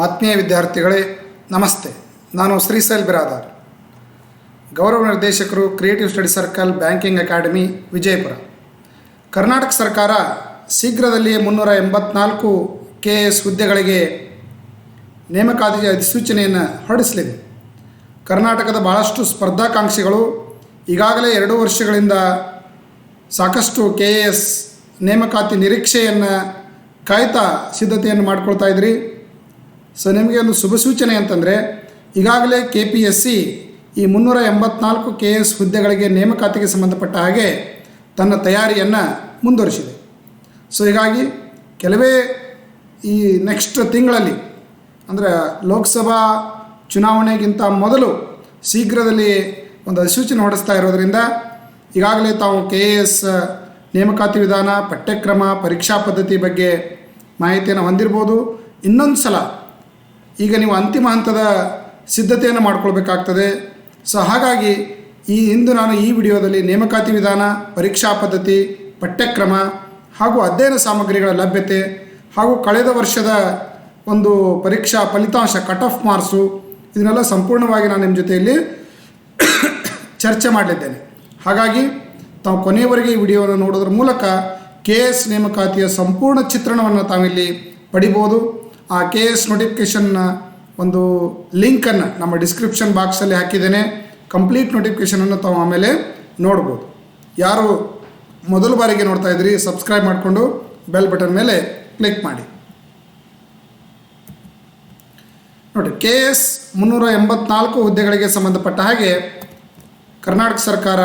ಆತ್ಮೀಯ ವಿದ್ಯಾರ್ಥಿಗಳೇ, ನಮಸ್ತೆ. ನಾನು ಶ್ರೀಸೈಲ್ ಬಿರಾದಾರ್. ಗೌರವ ನಿರ್ದೇಶಕರು creative study circle banking academy Vijayapura. Karnataka ಸರ್ಕಾರ ಶೀಘ್ರದಲ್ಲಿಯೇ ಮುನ್ನೂರ ಎಂಬತ್ನಾಲ್ಕು ಕೆ ಎಸ್ ಹುದ್ದೆಗಳಿಗೆ ನೇಮಕಾತಿ ಅಧಿಸೂಚನೆಯನ್ನು ಹೊರಡಿಸಲಿದೆ. ಕರ್ನಾಟಕದ ಭಾಳಷ್ಟು ಸ್ಪರ್ಧಾಕಾಂಕ್ಷಿಗಳು ಈಗಾಗಲೇ ಎರಡು ವರ್ಷಗಳಿಂದ ಸಾಕಷ್ಟು ಕೆ ಎ ಎಸ್ ನೇಮಕಾತಿ ನಿರೀಕ್ಷೆಯನ್ನು ಕಾಯ್ತಾ ಸಿದ್ಧತೆಯನ್ನು ಮಾಡ್ಕೊಳ್ತಾ ಇದ್ರಿ. ಸೊ ನಿಮಗೆ ಒಂದು ಶುಭ ಸೂಚನೆ ಅಂತಂದರೆ, ಈಗಾಗಲೇ ಕೆ ಪಿ ಎಸ್ ಸಿ ಈ ಮುನ್ನೂರ ಎಂಬತ್ನಾಲ್ಕು ಕೆ ಎಸ್ ಹುದ್ದೆಗಳಿಗೆ ನೇಮಕಾತಿಗೆ ಸಂಬಂಧಪಟ್ಟ ಹಾಗೆ ತನ್ನ ತಯಾರಿಯನ್ನು ಮುಂದುವರಿಸಿದೆ. ಸೊ ಹೀಗಾಗಿ ಕೆಲವೇ ಈ ನೆಕ್ಸ್ಟ್ ತಿಂಗಳಲ್ಲಿ, ಅಂದರೆ ಲೋಕಸಭಾ ಚುನಾವಣೆಗಿಂತ ಮೊದಲು ಶೀಘ್ರದಲ್ಲಿ ಒಂದು ಅಧಿಸೂಚನೆ ಹೊಡೆಸ್ತಾ ಇರೋದರಿಂದ, ಈಗಾಗಲೇ ತಾವು ಕೆ ಎಸ್ ನೇಮಕಾತಿ ವಿಧಾನ, ಪಠ್ಯಕ್ರಮ, ಪರೀಕ್ಷಾ ಪದ್ಧತಿ ಬಗ್ಗೆ ಮಾಹಿತಿಯನ್ನು ಹೊಂದಿರ್ಬೋದು. ಇನ್ನೊಂದು ಸಲ ಈಗ ನೀವು ಅಂತಿಮ ಹಂತದ ಸಿದ್ಧತೆಯನ್ನು ಮಾಡಿಕೊಳ್ಬೇಕಾಗ್ತದೆ. ಸೊ ಹಾಗಾಗಿ ಈ ಇಂದು ನಾನು ಈ ವಿಡಿಯೋದಲ್ಲಿ ನೇಮಕಾತಿ ವಿಧಾನ, ಪರೀಕ್ಷಾ ಪದ್ಧತಿ, ಪಠ್ಯಕ್ರಮ ಹಾಗೂ ಅಧ್ಯಯನ ಸಾಮಗ್ರಿಗಳ ಲಭ್ಯತೆ ಹಾಗೂ ಕಳೆದ ವರ್ಷದ ಒಂದು ಪರೀಕ್ಷಾ ಫಲಿತಾಂಶ ಕಟ್ ಆಫ್ ಮಾರ್ಕ್ಸು ಇದನ್ನೆಲ್ಲ ಸಂಪೂರ್ಣವಾಗಿ ನಾನು ನಿಮ್ಮ ಜೊತೆಯಲ್ಲಿ ಚರ್ಚೆ ಮಾಡಲಿದ್ದೇನೆ. ಹಾಗಾಗಿ ತಾವು ಕೊನೆಯವರೆಗೆ ಈ ವಿಡಿಯೋವನ್ನು ನೋಡೋದ್ರ ಮೂಲಕ ಕೆ ಎಸ್ ನೇಮಕಾತಿಯ ಸಂಪೂರ್ಣ ಚಿತ್ರಣವನ್ನು ತಾವಿಲ್ಲಿ ಪಡಿಬೋದು ಆ ಕೆ ಎಸ್ ನೋಟಿಫಿಕೇಷನ್ನ ಒಂದು ಲಿಂಕನ್ನು ನಮ್ಮ ಡಿಸ್ಕ್ರಿಪ್ಷನ್ ಬಾಕ್ಸಲ್ಲಿ ಹಾಕಿದ್ದೇನೆ. ಕಂಪ್ಲೀಟ್ ನೋಟಿಫಿಕೇಶನನ್ನು ತಾವು ಆಮೇಲೆ ನೋಡ್ಬೋದು. ಯಾರು ಮೊದಲ ಬಾರಿಗೆ ನೋಡ್ತಾ ಇದ್ರಿ ಸಬ್ಸ್ಕ್ರೈಬ್ ಮಾಡಿಕೊಂಡು ಬೆಲ್ ಬಟನ್ ಮೇಲೆ ಕ್ಲಿಕ್ ಮಾಡಿ. ನೋಡಿ ಕೆ ಎಸ್ ಮುನ್ನೂರ ಎಂಬತ್ನಾಲ್ಕು ಹುದ್ದೆಗಳಿಗೆ ಸಂಬಂಧಪಟ್ಟ ಹಾಗೆ ಕರ್ನಾಟಕ ಸರ್ಕಾರ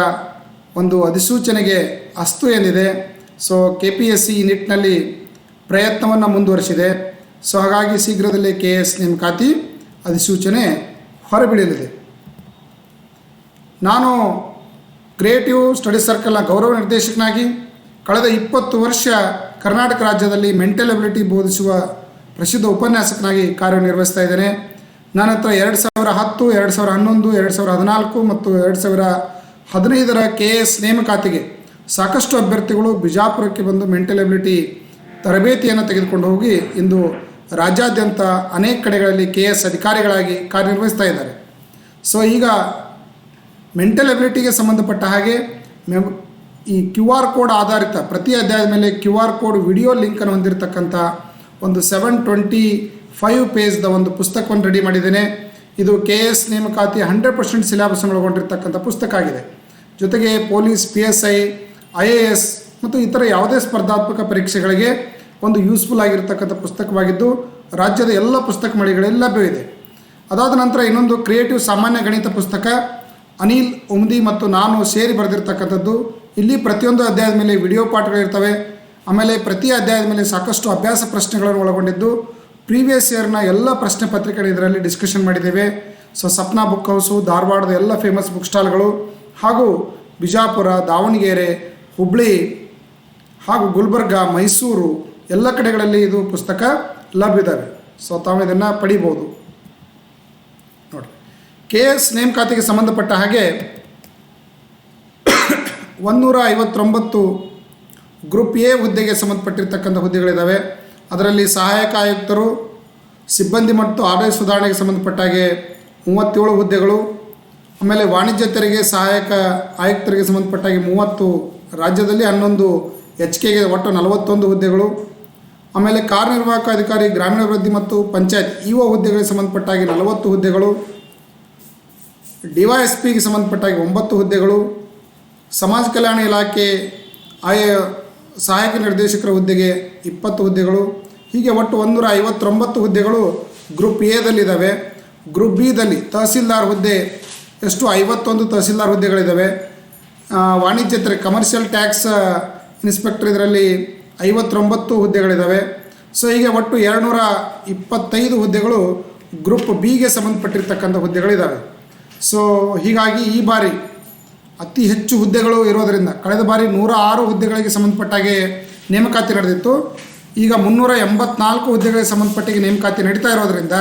ಒಂದು ಅಧಿಸೂಚನೆಗೆ ಅಸ್ತು ಎಂದಿದೆ. So K P S C ಈ ನಿಟ್ಟಿನಲ್ಲಿ ಪ್ರಯತ್ನವನ್ನು ಮುಂದುವರಿಸಿದೆ. ಸೊ ಹಾಗಾಗಿ ಶೀಘ್ರದಲ್ಲೇ ಕೆ ಎಸ್ ನೇಮಕಾತಿ ಅಧಿಸೂಚನೆ ಹೊರಬೀಳಲಿದೆ. ನಾನು ಕ್ರಿಯೇಟಿವ್ ಸ್ಟಡಿ ಸರ್ಕಲ್ನ ಗೌರವ ನಿರ್ದೇಶಕನಾಗಿ ಕಳೆದ ಇಪ್ಪತ್ತು ವರ್ಷ ಕರ್ನಾಟಕ ರಾಜ್ಯದಲ್ಲಿ ಮೆಂಟಲ್ ಅಬಿಲಿಟಿ ಬೋಧಿಸುವ ಪ್ರಸಿದ್ಧ ಉಪನ್ಯಾಸಕನಾಗಿ ಕಾರ್ಯನಿರ್ವಹಿಸ್ತಾ ಇದ್ದೇನೆ. ನನ್ನ ಹತ್ರ ಎರಡು ಸಾವಿರ ಹತ್ತು, ಎರಡು ಸಾವಿರ ಹನ್ನೊಂದು, ಎರಡು ಸಾವಿರ ಹದಿನಾಲ್ಕು ಮತ್ತು ಎರಡು ಸಾವಿರ ಹದಿನೈದರ ಕೆ ಎಸ್ ನೇಮಕಾತಿಗೆ ಸಾಕಷ್ಟು ಅಭ್ಯರ್ಥಿಗಳು ಬಿಜಾಪುರಕ್ಕೆ ಬಂದು ಮೆಂಟಲ್ ಎಬಿಲಿಟಿ ತರಬೇತಿಯನ್ನು ತೆಗೆದುಕೊಂಡು ಹೋಗಿ ಇಂದು ರಾಜ್ಯಾದ್ಯಂತ ಅನೇಕ ಕಡೆಗಳಲ್ಲಿ ಕೆ ಎಸ್ ಅಧಿಕಾರಿಗಳಾಗಿ ಕಾರ್ಯನಿರ್ವಹಿಸ್ತಾ ಇದ್ದಾರೆ. ಸೊ ಈಗ ಮೆಂಟಲ್ ಎಬಿಲಿಟಿಗೆ ಸಂಬಂಧಪಟ್ಟ ಹಾಗೆ ಮೆಮ್ ಈ ಕ್ಯೂ ಆರ್ ಕೋಡ್ ಆಧಾರಿತ ಪ್ರತಿ ಅಧ್ಯಾಯದ ಮೇಲೆ ಕ್ಯೂ ಆರ್ ಕೋಡ್ ವಿಡಿಯೋ ಲಿಂಕನ್ನು ಹೊಂದಿರತಕ್ಕಂಥ ಒಂದು ಸೆವೆನ್ ಟ್ವೆಂಟಿ ಫೈವ್ ಪೇಜ್ದ ಒಂದು ಪುಸ್ತಕವನ್ನು ರೆಡಿ ಮಾಡಿದ್ದೇನೆ. ಇದು ಕೆ ಎಸ್ ನೇಮಕಾತಿ ಹಂಡ್ರೆಡ್ ಪರ್ಸೆಂಟ್ ಸಿಲೆಬಸ್ ಒಳಗೊಂಡಿರ್ತಕ್ಕಂಥ ಪುಸ್ತಕ ಆಗಿದೆ. ಜೊತೆಗೆ police, P S I I A S ಮತ್ತು ಇತರ ಯಾವುದೇ ಸ್ಪರ್ಧಾತ್ಮಕ ಪರೀಕ್ಷೆಗಳಿಗೆ ಒಂದು ಯೂಸ್ಫುಲ್ ಆಗಿರ್ತಕ್ಕಂಥ ಪುಸ್ತಕವಾಗಿದ್ದು, ರಾಜ್ಯದ ಎಲ್ಲ ಪುಸ್ತಕ ಮಳಿಗಳಲ್ಲಿ ಲಭ್ಯವಿದೆ. ಅದಾದ ನಂತರ ಇನ್ನೊಂದು ಕ್ರಿಯೇಟಿವ್ ಸಾಮಾನ್ಯ ಗಣಿತ ಪುಸ್ತಕ, ಅನಿಲ್, ಉಮ್ದಿ ಮತ್ತು ನಾನು ಸೇರಿ ಬರೆದಿರ್ತಕ್ಕಂಥದ್ದು. ಇಲ್ಲಿ ಪ್ರತಿಯೊಂದು ಅಧ್ಯಾಯದ ಮೇಲೆ ವಿಡಿಯೋ ಪಾಠಗಳಿರ್ತವೆ ಆಮೇಲೆ ಪ್ರತಿ ಅಧ್ಯಾಯದ ಮೇಲೆ ಸಾಕಷ್ಟು ಅಭ್ಯಾಸ ಪ್ರಶ್ನೆಗಳನ್ನು ಒಳಗೊಂಡಿದ್ದು. ಪ್ರೀವಿಯಸ್ ಇಯರ್ನ ಎಲ್ಲ ಪ್ರಶ್ನೆ ಪತ್ರಿಕೆಗಳು ಇದರಲ್ಲಿ ಡಿಸ್ಕಷನ್ ಮಾಡಿದ್ದೇವೆ. ಸೊ ಸಪ್ನಾ ಬುಕ್ ಹೌಸು ಧಾರವಾಡದ ಎಲ್ಲ ಫೇಮಸ್ ಬುಕ್ ಸ್ಟಾಲ್ಗಳು ಹಾಗೂ ಬಿಜಾಪುರ, ದಾವಣಗೆರೆ, ಹುಬ್ಳಿ, ಹಾಗೂ ಗುಲ್ಬರ್ಗ, ಮೈಸೂರು ಎಲ್ಲ ಕಡೆಗಳಲ್ಲಿ ಇದು ಪುಸ್ತಕ ಲಭ್ಯವಿದೆ ಸೊ ತಾವು ಇದನ್ನು ಪಡಿಬೋದು ನೋಡಿ ಕೆ ಎಸ್ ನೇಮಕಾತಿಗೆ ಸಂಬಂಧಪಟ್ಟ ಹಾಗೆ ಒಂದೂರ ಐವತ್ತೊಂಬತ್ತು ಗ್ರೂಪ್ ಎ ಹುದ್ದೆಗೆ ಸಂಬಂಧಪಟ್ಟಿರ್ತಕ್ಕಂಥ ಹುದ್ದೆಗಳಿದ್ದಾವೆ ಅದರಲ್ಲಿ ಸಹಾಯಕ ಆಯುಕ್ತರು, ಸಿಬ್ಬಂದಿ ಮತ್ತು ಆದಾಯ ಸುಧಾರಣೆಗೆ ಸಂಬಂಧಪಟ್ಟ ಹಾಗೆ ಮೂವತ್ತೇಳು ಹುದ್ದೆಗಳು, ಆಮೇಲೆ ವಾಣಿಜ್ಯ ತೆರಿಗೆ ಸಹಾಯಕ ಆಯುಕ್ತರಿಗೆ ಸಂಬಂಧಪಟ್ಟ ಹಾಗೆ ಮೂವತ್ತು, ರಾಜ್ಯದಲ್ಲಿ ಹನ್ನೊಂದು, ಎಚ್ ಕೆಗೆ ಒಟ್ಟು ನಲವತ್ತೊಂದು ಹುದ್ದೆಗಳು ಆಮೇಲೆ ಕಾರ್ಯನಿರ್ವಾಹಕ ಅಧಿಕಾರಿ, ಗ್ರಾಮೀಣಾಭಿವೃದ್ಧಿ ಮತ್ತು ಪಂಚಾಯತ್ ಇ ಒ ಹುದ್ದೆಗಳಿಗೆ ಸಂಬಂಧಪಟ್ಟಾಗಿ ನಲವತ್ತು ಹುದ್ದೆಗಳು ಡಿ ವೈ ಎಸ್ ಪಿಗೆ ಸಂಬಂಧಪಟ್ಟಾಗಿ ಒಂಬತ್ತು ಹುದ್ದೆಗಳು, ಸಮಾಜ ಕಲ್ಯಾಣ ಇಲಾಖೆ, ಆಯ ಸಹಾಯಕ ನಿರ್ದೇಶಕರ ಹುದ್ದೆಗೆ ಇಪ್ಪತ್ತು ಹುದ್ದೆಗಳು, ಹೀಗೆ ಒಟ್ಟು ಒಂದೂರ ಐವತ್ತೊಂಬತ್ತು ಹುದ್ದೆಗಳು ಗ್ರೂಪ್ ಎದಲ್ಲಿದ್ದಾವೆ. ಗ್ರೂಪ್ ಬಿದಲ್ಲಿ ತಹಸೀಲ್ದಾರ್ ಹುದ್ದೆ, ಎಷ್ಟು? ಐವತ್ತೊಂದು ತಹಸೀಲ್ದಾರ್ ಹುದ್ದೆಗಳಿದ್ದಾವೆ. ವಾಣಿಜ್ಯ ಕಮರ್ಷಿಯಲ್ ಟ್ಯಾಕ್ಸ್, ಇನ್ಸ್ಪೆಕ್ಟರ್ ಇದರಲ್ಲಿ ಐವತ್ತೊಂಬತ್ತು ಹುದ್ದೆಗಳಿದ್ದಾವೆ ಸೊ ಹೀಗೆ ಒಟ್ಟು ಎರಡುನೂರ ಇಪ್ಪತ್ತೈದು ಹುದ್ದೆಗಳು ಗ್ರೂಪ್ ಬಿಗೆ ಸಂಬಂಧಪಟ್ಟಿರ್ತಕ್ಕಂಥ ಹುದ್ದೆಗಳಿದ್ದಾವೆ ಸೊ ಹೀಗಾಗಿ ಈ ಬಾರಿ ಅತಿ ಹೆಚ್ಚು ಹುದ್ದೆಗಳು ಇರೋದರಿಂದ ಕಳೆದ ಬಾರಿ ನೂರ ಆರು ಹುದ್ದೆಗಳಿಗೆ ಸಂಬಂಧಪಟ್ಟಾಗೆ ನೇಮಕಾತಿ ನಡೆದಿತ್ತು. ಈಗ ಮುನ್ನೂರ ಎಂಬತ್ನಾಲ್ಕು ಹುದ್ದೆಗಳಿಗೆ ಸಂಬಂಧಪಟ್ಟಿಗೆ ನೇಮಕಾತಿ ನಡೀತಾ ಇರೋದರಿಂದ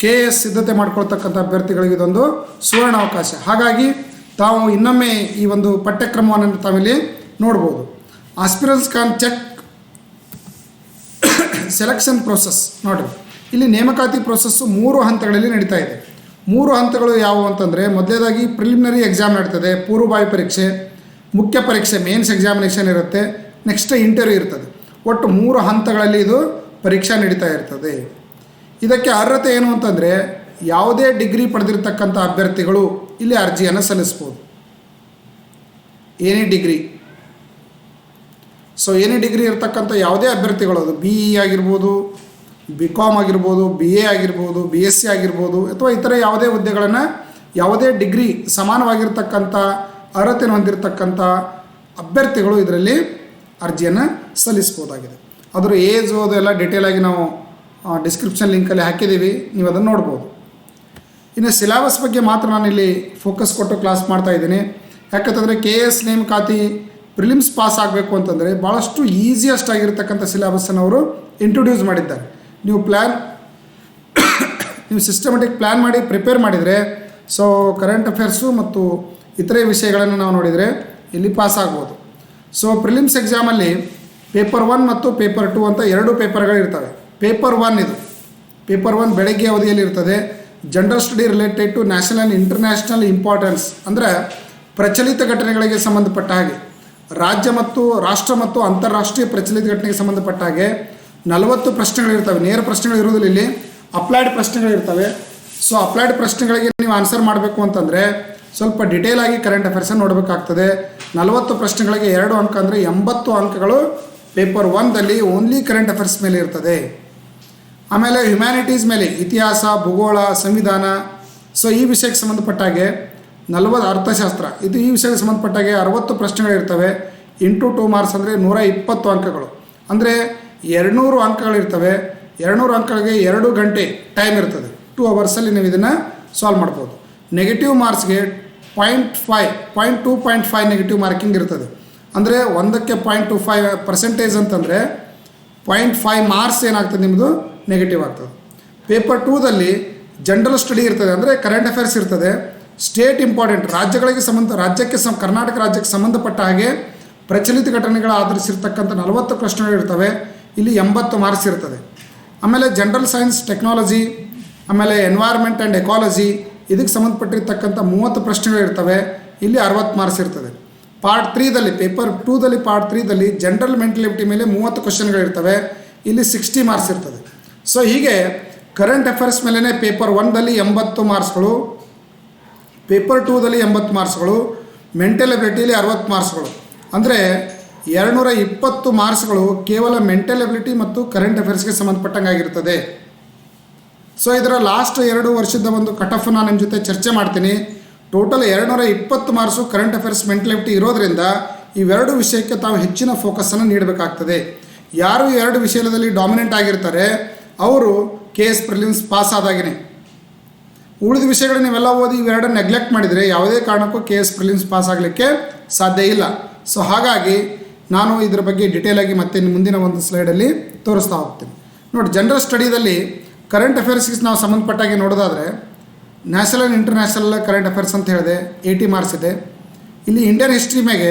ಕೆ ಎಸ್ ಸಿದ್ಧತೆ ಮಾಡ್ಕೊಳ್ತಕ್ಕಂಥ ಅಭ್ಯರ್ಥಿಗಳಿಗೆ ಇದೊಂದು ಸುವರ್ಣ ಅವಕಾಶ. ಹಾಗಾಗಿ ತಾವು ಇನ್ನೊಮ್ಮೆ ಈ ಒಂದು ಪಠ್ಯಕ್ರಮವನ್ನು ತಾವಿಲ್ಲಿ ನೋಡ್ಬೋದು. Aspirants can check selection process ನೋಡಿರಿ. ಇಲ್ಲಿ ನೇಮಕಾತಿ ಪ್ರೊಸೆಸ್ಸು ಮೂರು ಹಂತಗಳಲ್ಲಿ ನಡೀತಾ ಇದೆ. ಮೂರು ಹಂತಗಳು ಯಾವುವು ಅಂತಂದರೆ, ಮೊದಲೇದಾಗಿ ಪ್ರಿಲಿಮಿನರಿ ಎಕ್ಸಾಮ್ ನಡೀತದೆ ಪೂರ್ವಭಾವಿ ಪರೀಕ್ಷೆ, ಮುಖ್ಯ ಪರೀಕ್ಷೆ ಮೇನ್ಸ್ ಎಕ್ಸಾಮಿನೇಷನ್ ಇರುತ್ತೆ ನೆಕ್ಸ್ಟ್ ಇಂಟರ್ವ್ಯೂ ಇರ್ತದೆ. ಒಟ್ಟು ಮೂರು ಹಂತಗಳಲ್ಲಿ ಇದು ಪರೀಕ್ಷೆ ನಡೀತಾ ಇರ್ತದೆ. ಇದಕ್ಕೆ ಅರ್ಹತೆ ಏನು ಅಂತಂದರೆ, ಯಾವುದೇ ಡಿಗ್ರಿ ಪಡೆದಿರತಕ್ಕಂಥ ಅಭ್ಯರ್ಥಿಗಳು ಇಲ್ಲಿ ಅರ್ಜಿಯನ್ನು ಸಲ್ಲಿಸ್ಬೋದು. ಏನೇ ಡಿಗ್ರಿ ಸೊ ಎನಿ ಡಿಗ್ರಿ ಇರ್ತಕ್ಕಂಥ ಯಾವುದೇ ಅಭ್ಯರ್ಥಿಗಳು ಅದು ಬಿ ಇ ಆಗಿರ್ಬೋದು ಬಿ ಕಾಮ್ ಆಗಿರ್ಬೋದು ಬಿ ಎ ಆಗಿರ್ಬೋದು ಬಿ ಎಸ್ ಸಿ ಆಗಿರ್ಬೋದು, ಅಥವಾ ಇತರ ಯಾವುದೇ ಹುದ್ದೆಗಳನ್ನು ಯಾವುದೇ ಡಿಗ್ರಿ ಸಮಾನವಾಗಿರ್ತಕ್ಕಂಥ ಅರ್ಹತೆಯನ್ನು ಹೊಂದಿರತಕ್ಕಂಥ ಅಭ್ಯರ್ಥಿಗಳು ಇದರಲ್ಲಿ ಅರ್ಜಿಯನ್ನು ಸಲ್ಲಿಸ್ಬೋದಾಗಿದೆ. ಅದರ ಏಜು ಅದೆಲ್ಲ ಡಿಟೇಲಾಗಿ ನಾವು ಡಿಸ್ಕ್ರಿಪ್ಷನ್ ಲಿಂಕಲ್ಲಿ ಹಾಕಿದ್ದೀವಿ. ನೀವು ಅದನ್ನು ನೋಡ್ಬೋದು. ಇನ್ನು ಸಿಲೆಬಸ್ ಬಗ್ಗೆ ಮಾತ್ರ ನಾನಿಲ್ಲಿ ಫೋಕಸ್ ಕೊಟ್ಟು ಕ್ಲಾಸ್ ಮಾಡ್ತಾ ಇದ್ದೀನಿ. ಯಾಕಂತಂದರೆ ಕೆ ಎಸ್ ನೇಮಕಾತಿ ಪ್ರಿಲಿಮ್ಸ್ ಪಾಸ್ ಆಗಬೇಕು ಅಂತಂದರೆ ಭಾಳಷ್ಟು ಈಸಿಯೆಸ್ಟ್ ಆಗಿರ್ತಕ್ಕಂಥ ಸಿಲೆಬಸ್ಸನ್ನು ಅವರು ಇಂಟ್ರೊಡ್ಯೂಸ್ ಮಾಡಿದ್ದಾರೆ. ನೀವು ಪ್ಲ್ಯಾನ್ ನೀವು ಸಿಸ್ಟಮೆಟಿಕ್ ಪ್ಲ್ಯಾನ್ ಮಾಡಿ ಪ್ರಿಪೇರ್ ಮಾಡಿದರೆ ಸೊ ಕರೆಂಟ್ ಅಫೇರ್ಸು ಮತ್ತು ಇತರೆ ವಿಷಯಗಳನ್ನು ನಾವು ನೋಡಿದರೆ ಇಲ್ಲಿ ಪಾಸ್ ಆಗ್ಬೋದು. ಸೊ ಪ್ರಿಲಿಮ್ಸ್ ಎಕ್ಸಾಮಲ್ಲಿ ಪೇಪರ್ ಒನ್ ಮತ್ತು ಪೇಪರ್ ಟು ಅಂತ ಎರಡು ಪೇಪರ್ಗಳು ಇರ್ತವೆ. ಪೇಪರ್ ಒನ್ ಇದು. ಪೇಪರ್ ಒನ್ ಬೆಳಗ್ಗೆ ಅವಧಿಯಲ್ಲಿ ಇರ್ತದೆ. General study related to national and international importance ಅಂದರೆ ಪ್ರಚಲಿತ ಘಟನೆಗಳಿಗೆ ಸಂಬಂಧಪಟ್ಟ ಹಾಗೆ. ರಾಜ್ಯ ಮತ್ತು ರಾಷ್ಟ್ರ ಮತ್ತು ಅಂತಾರಾಷ್ಟ್ರೀಯ ಪ್ರಚಲಿತ ಘಟನೆಗೆ ಸಂಬಂಧಪಟ್ಟ ಹಾಗೆ ನಲವತ್ತು ಪ್ರಶ್ನೆಗಳಿರ್ತವೆ. ನೇರ ಪ್ರಶ್ನೆಗಳು ಇರುವುದಿಲ್ಲ ಇಲ್ಲಿ. ಅಪ್ಲೈಡ್ ಪ್ರಶ್ನೆಗಳಿರ್ತವೆ. ಸೊ ಅಪ್ಲೈಡ್ ಪ್ರಶ್ನೆಗಳಿಗೆ ನೀವು ಆನ್ಸರ್ ಮಾಡಬೇಕು ಅಂತಂದರೆ ಸ್ವಲ್ಪ ಡಿಟೇಲ್ ಆಗಿ ಕರೆಂಟ್ ಅಫೇರ್ಸನ್ನು ನೋಡಬೇಕಾಗ್ತದೆ. ನಲವತ್ತು ಪ್ರಶ್ನೆಗಳಿಗೆ ಎರಡು ಅಂಕ ಅಂದರೆ ಎಂಬತ್ತು ಅಂಕಗಳು ಪೇಪರ್ ಒನ್ದಲ್ಲಿ ಓನ್ಲಿ ಕರೆಂಟ್ ಅಫೇರ್ಸ್ ಮೇಲೆ ಇರ್ತದೆ. ಆಮೇಲೆ ಹ್ಯುಮ್ಯಾನಿಟೀಸ್ ಮೇಲೆ ಇತಿಹಾಸ, ಭೂಗೋಳ, ಸಂವಿಧಾನ. ಸೊ ಈ ವಿಷಯಕ್ಕೆ ಸಂಬಂಧಪಟ್ಟ ಹಾಗೆ ನಲವತ್ತು ಅರ್ಥಶಾಸ್ತ್ರ. ಇದು ಈ ವಿಷಯಕ್ಕೆ ಸಂಬಂಧಪಟ್ಟಾಗೆ ಅರವತ್ತು ಪ್ರಶ್ನೆಗಳಿರ್ತವೆ. ಇಂಟು ಟೂ ಮಾರ್ಕ್ಸ್ ಅಂದರೆ ನೂರ ಇಪ್ಪತ್ತು ಅಂಕಗಳು. ಅಂದರೆ ಎರಡುನೂರು ಅಂಕಗಳಿರ್ತವೆ. ಎರಡುನೂರು ಅಂಕಗಳಿಗೆ ಎರಡು ಗಂಟೆ ಟೈಮ್ ಇರ್ತದೆ. ಟೂ ಅವರ್ಸಲ್ಲಿ ನೀವು ಇದನ್ನು ಸಾಲ್ವ್ ಮಾಡ್ಬೋದು. Negative ಮಾರ್ಕ್ಸ್ಗೆ point five point two point five negative marking ಇರ್ತದೆ. ಅಂದರೆ ಒಂದಕ್ಕೆ ಪಾಯಿಂಟ್ ಟು ಫೈವ್ ಪರ್ಸೆಂಟೇಜ್ ಅಂತಂದರೆ ಪಾಯಿಂಟ್ ಫೈವ್ ಮಾರ್ಕ್ಸ್ ಏನಾಗ್ತದೆ ನಿಮ್ಮದು ನೆಗೆಟಿವ್ ಆಗ್ತದೆ. ಪೇಪರ್ ಟೂದಲ್ಲಿ ಜನರಲ್ ಸ್ಟಡಿ ಇರ್ತದೆ. ಅಂದರೆ ಕರೆಂಟ್ ಅಫೇರ್ಸ್ ಇರ್ತದೆ. ಸ್ಟೇಟ್ ಇಂಪಾರ್ಟೆಂಟ್, ರಾಜ್ಯಗಳಿಗೆ ಸಂಬಂಧ, ರಾಜ್ಯಕ್ಕೆ ಸಂ, ಕರ್ನಾಟಕ ರಾಜ್ಯಕ್ಕೆ ಸಂಬಂಧಪಟ್ಟ ಹಾಗೆ ಪ್ರಚಲಿತ ಘಟನೆಗಳ ಆಧರಿಸಿರ್ತಕ್ಕಂಥ ನಲವತ್ತು ಪ್ರಶ್ನೆಗಳಿರ್ತವೆ ಇಲ್ಲಿ ಎಂಬತ್ತು ಮಾರ್ಕ್ಸ್ ಇರ್ತದೆ. ಆಮೇಲೆ ಜನರಲ್ ಸೈನ್ಸ್ ಟೆಕ್ನಾಲಜಿ ಆಮೇಲೆ ಎನ್ವೈರ್ಮೆಂಟ್ ಆ್ಯಂಡ್ ಎಕಾಲಜಿ ಇದಕ್ಕೆ ಸಂಬಂಧಪಟ್ಟಿರ್ತಕ್ಕಂಥ ಮೂವತ್ತು ಪ್ರಶ್ನೆಗಳಿರ್ತವೆ ಇಲ್ಲಿ ಅರವತ್ತು ಮಾರ್ಕ್ಸ್ ಇರ್ತದೆ. ಪಾರ್ಟ್ ತ್ರೀದಲ್ಲಿ ಪೇಪರ್ ಟೂದಲ್ಲಿ ಪಾರ್ಟ್ ತ್ರೀದಲ್ಲಿ ಜನರಲ್ ಮೆಂಟಲಿಟಿ ಮೇಲೆ ಮೂವತ್ತು ಕ್ವಶನ್ಗಳಿರ್ತವೆ ಇಲ್ಲಿ ಸಿಕ್ಸ್ಟಿ ಮಾರ್ಕ್ಸ್ ಇರ್ತದೆ. ಸೊ ಹೀಗೆ ಕರೆಂಟ್ ಅಫೇರ್ಸ್ ಮೇಲೇ ಪೇಪರ್ ಒನ್ದಲ್ಲಿ ಎಂಬತ್ತು ಮಾರ್ಕ್ಸ್ಗಳು ಪೇಪರ್ ಟೂದಲ್ಲಿ ಎಂಬತ್ತು ಮಾರ್ಕ್ಸ್ಗಳು ಮೆಂಟಲ್ ಎಬಿಲಿಟಿಲಿ ಅರವತ್ತು ಮಾರ್ಕ್ಸ್ಗಳು ಅಂದರೆ ಎರಡುನೂರ ಇಪ್ಪತ್ತು ಮಾರ್ಕ್ಸ್ಗಳು ಕೇವಲ ಮೆಂಟಲ್ ಎಬಿಲಿಟಿ ಮತ್ತು ಕರೆಂಟ್ ಅಫೇರ್ಸ್ಗೆ ಸಂಬಂಧಪಟ್ಟಂಗೆ ಆಗಿರ್ತದೆ ಸೊ ಇದರ ಲಾಸ್ಟ್ ಎರಡು ವರ್ಷದ ಒಂದು ಕಟ್ ಆಫ್ ನಾನು ನಿಮ್ಮ ಜೊತೆ ಚರ್ಚೆ ಮಾಡ್ತೀನಿ. ಟೋಟಲ್ ಎರಡುನೂರ ಇಪ್ಪತ್ತು marks current affairs mental ability ಇರೋದ್ರಿಂದ ಇವೆರಡು ವಿಷಯಕ್ಕೆ ತಾವು ಹೆಚ್ಚಿನ ಫೋಕಸನ್ನು ನೀಡಬೇಕಾಗ್ತದೆ. ಯಾರು ಎರಡು ವಿಷಯದಲ್ಲಿ ಡಾಮಿನೆಂಟ್ ಆಗಿರ್ತಾರೆ, ಅವರು ಕೆ ಎಸ್ ಪ್ರಿಲಿಮ್ಸ್ ಪಾಸ್ ಆದಾಗೇ ಉಳಿದ ವಿಷಯಗಳು ನೀವೆಲ್ಲ ಓದಿ ಇವೆರಡನ್ನು ನೆಗ್ಲೆಕ್ಟ್ ಮಾಡಿದರೆ ಯಾವುದೇ ಕಾರಣಕ್ಕೂ ಕೆ ಎಸ್ ಪ್ರಿಲಿಮ್ಸ್ ಪಾಸ್ ಆಗಲಿಕ್ಕೆ ಸಾಧ್ಯ ಇಲ್ಲ. ಸೊ ಹಾಗಾಗಿ ನಾನು ಇದರ ಬಗ್ಗೆ ಡಿಟೇಲಾಗಿ ಮತ್ತೆ ಮುಂದಿನ ಒಂದು ಸ್ಲೈಡಲ್ಲಿ ತೋರಿಸ್ತಾ ಹೋಗ್ತೀನಿ. ನೋಡಿ ಜನರಲ್ ಸ್ಟಡಿದಲ್ಲಿ ಕರೆಂಟ್ ಅಫೇರ್ಸ್ಗೆ ನಾವು ಸಂಬಂಧಪಟ್ಟಾಗಿ ನೋಡೋದಾದರೆ national and international current affairs ಅಂತ ಹೇಳಿದೆ ಏಯ್ಟಿ ಮಾರ್ಕ್ಸ್ ಇದೆ. ಇಲ್ಲಿ ಇಂಡಿಯನ್ ಹಿಸ್ಟ್ರಿ ಮೇಲೆ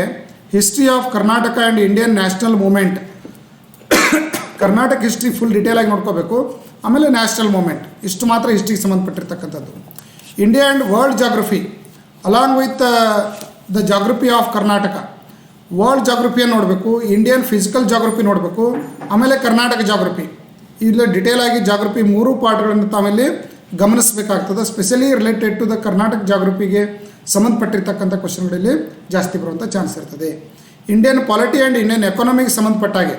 history of Karnataka and Indian national movement Karnataka history full ಡೀಟೇಲಾಗಿ ನೋಡ್ಕೋಬೇಕು. ಆಮೇಲೆ ನ್ಯಾಷನಲ್ ಮೂಮೆಂಟ್. ಇಷ್ಟು ಮಾತ್ರ ಹಿಸ್ಟ್ರಿಗೆ ಸಂಬಂಧಪಟ್ಟಿರ್ತಕ್ಕಂಥದ್ದು. India and world geography along with the geography of Karnataka world ಜಾಗ್ರಫಿಯನ್ನು ನೋಡಬೇಕು? ಇಂಡಿಯನ್ ಫಿಸಿಕಲ್ ಜಾಗ್ರಫಿ ನೋಡಬೇಕು. ಆಮೇಲೆ ಕರ್ನಾಟಕ ಜಾಗ್ರಫಿ ಇಲ್ಲಿ ಡಿಟೇಲ್ ಆಗಿ ಜಾಗ್ರಫಿ ಮೂರು ಪಾರ್ಟ್ಗಳನ್ನು ತಾವಿಲ್ಲಿ ಗಮನಿಸಬೇಕಾಗ್ತದೆ. Specially related to the Karnataka ಜಾಗ್ರಫಿಗೆ ಸಂಬಂಧಪಟ್ಟಿರ್ತಕ್ಕಂಥ ಕ್ವಶನ್ಗಳಲ್ಲಿ ಜಾಸ್ತಿ ಬರುವಂಥ ಚಾನ್ಸ್ ಇರ್ತದೆ. ಇಂಡಿಯನ್ ಪಾಲಿಟಿ ಆ್ಯಂಡ್ ಇಂಡಿಯನ್ ಎಕಾನಮಿಗೆ ಸಂಬಂಧಪಟ್ಟ ಹಾಗೆ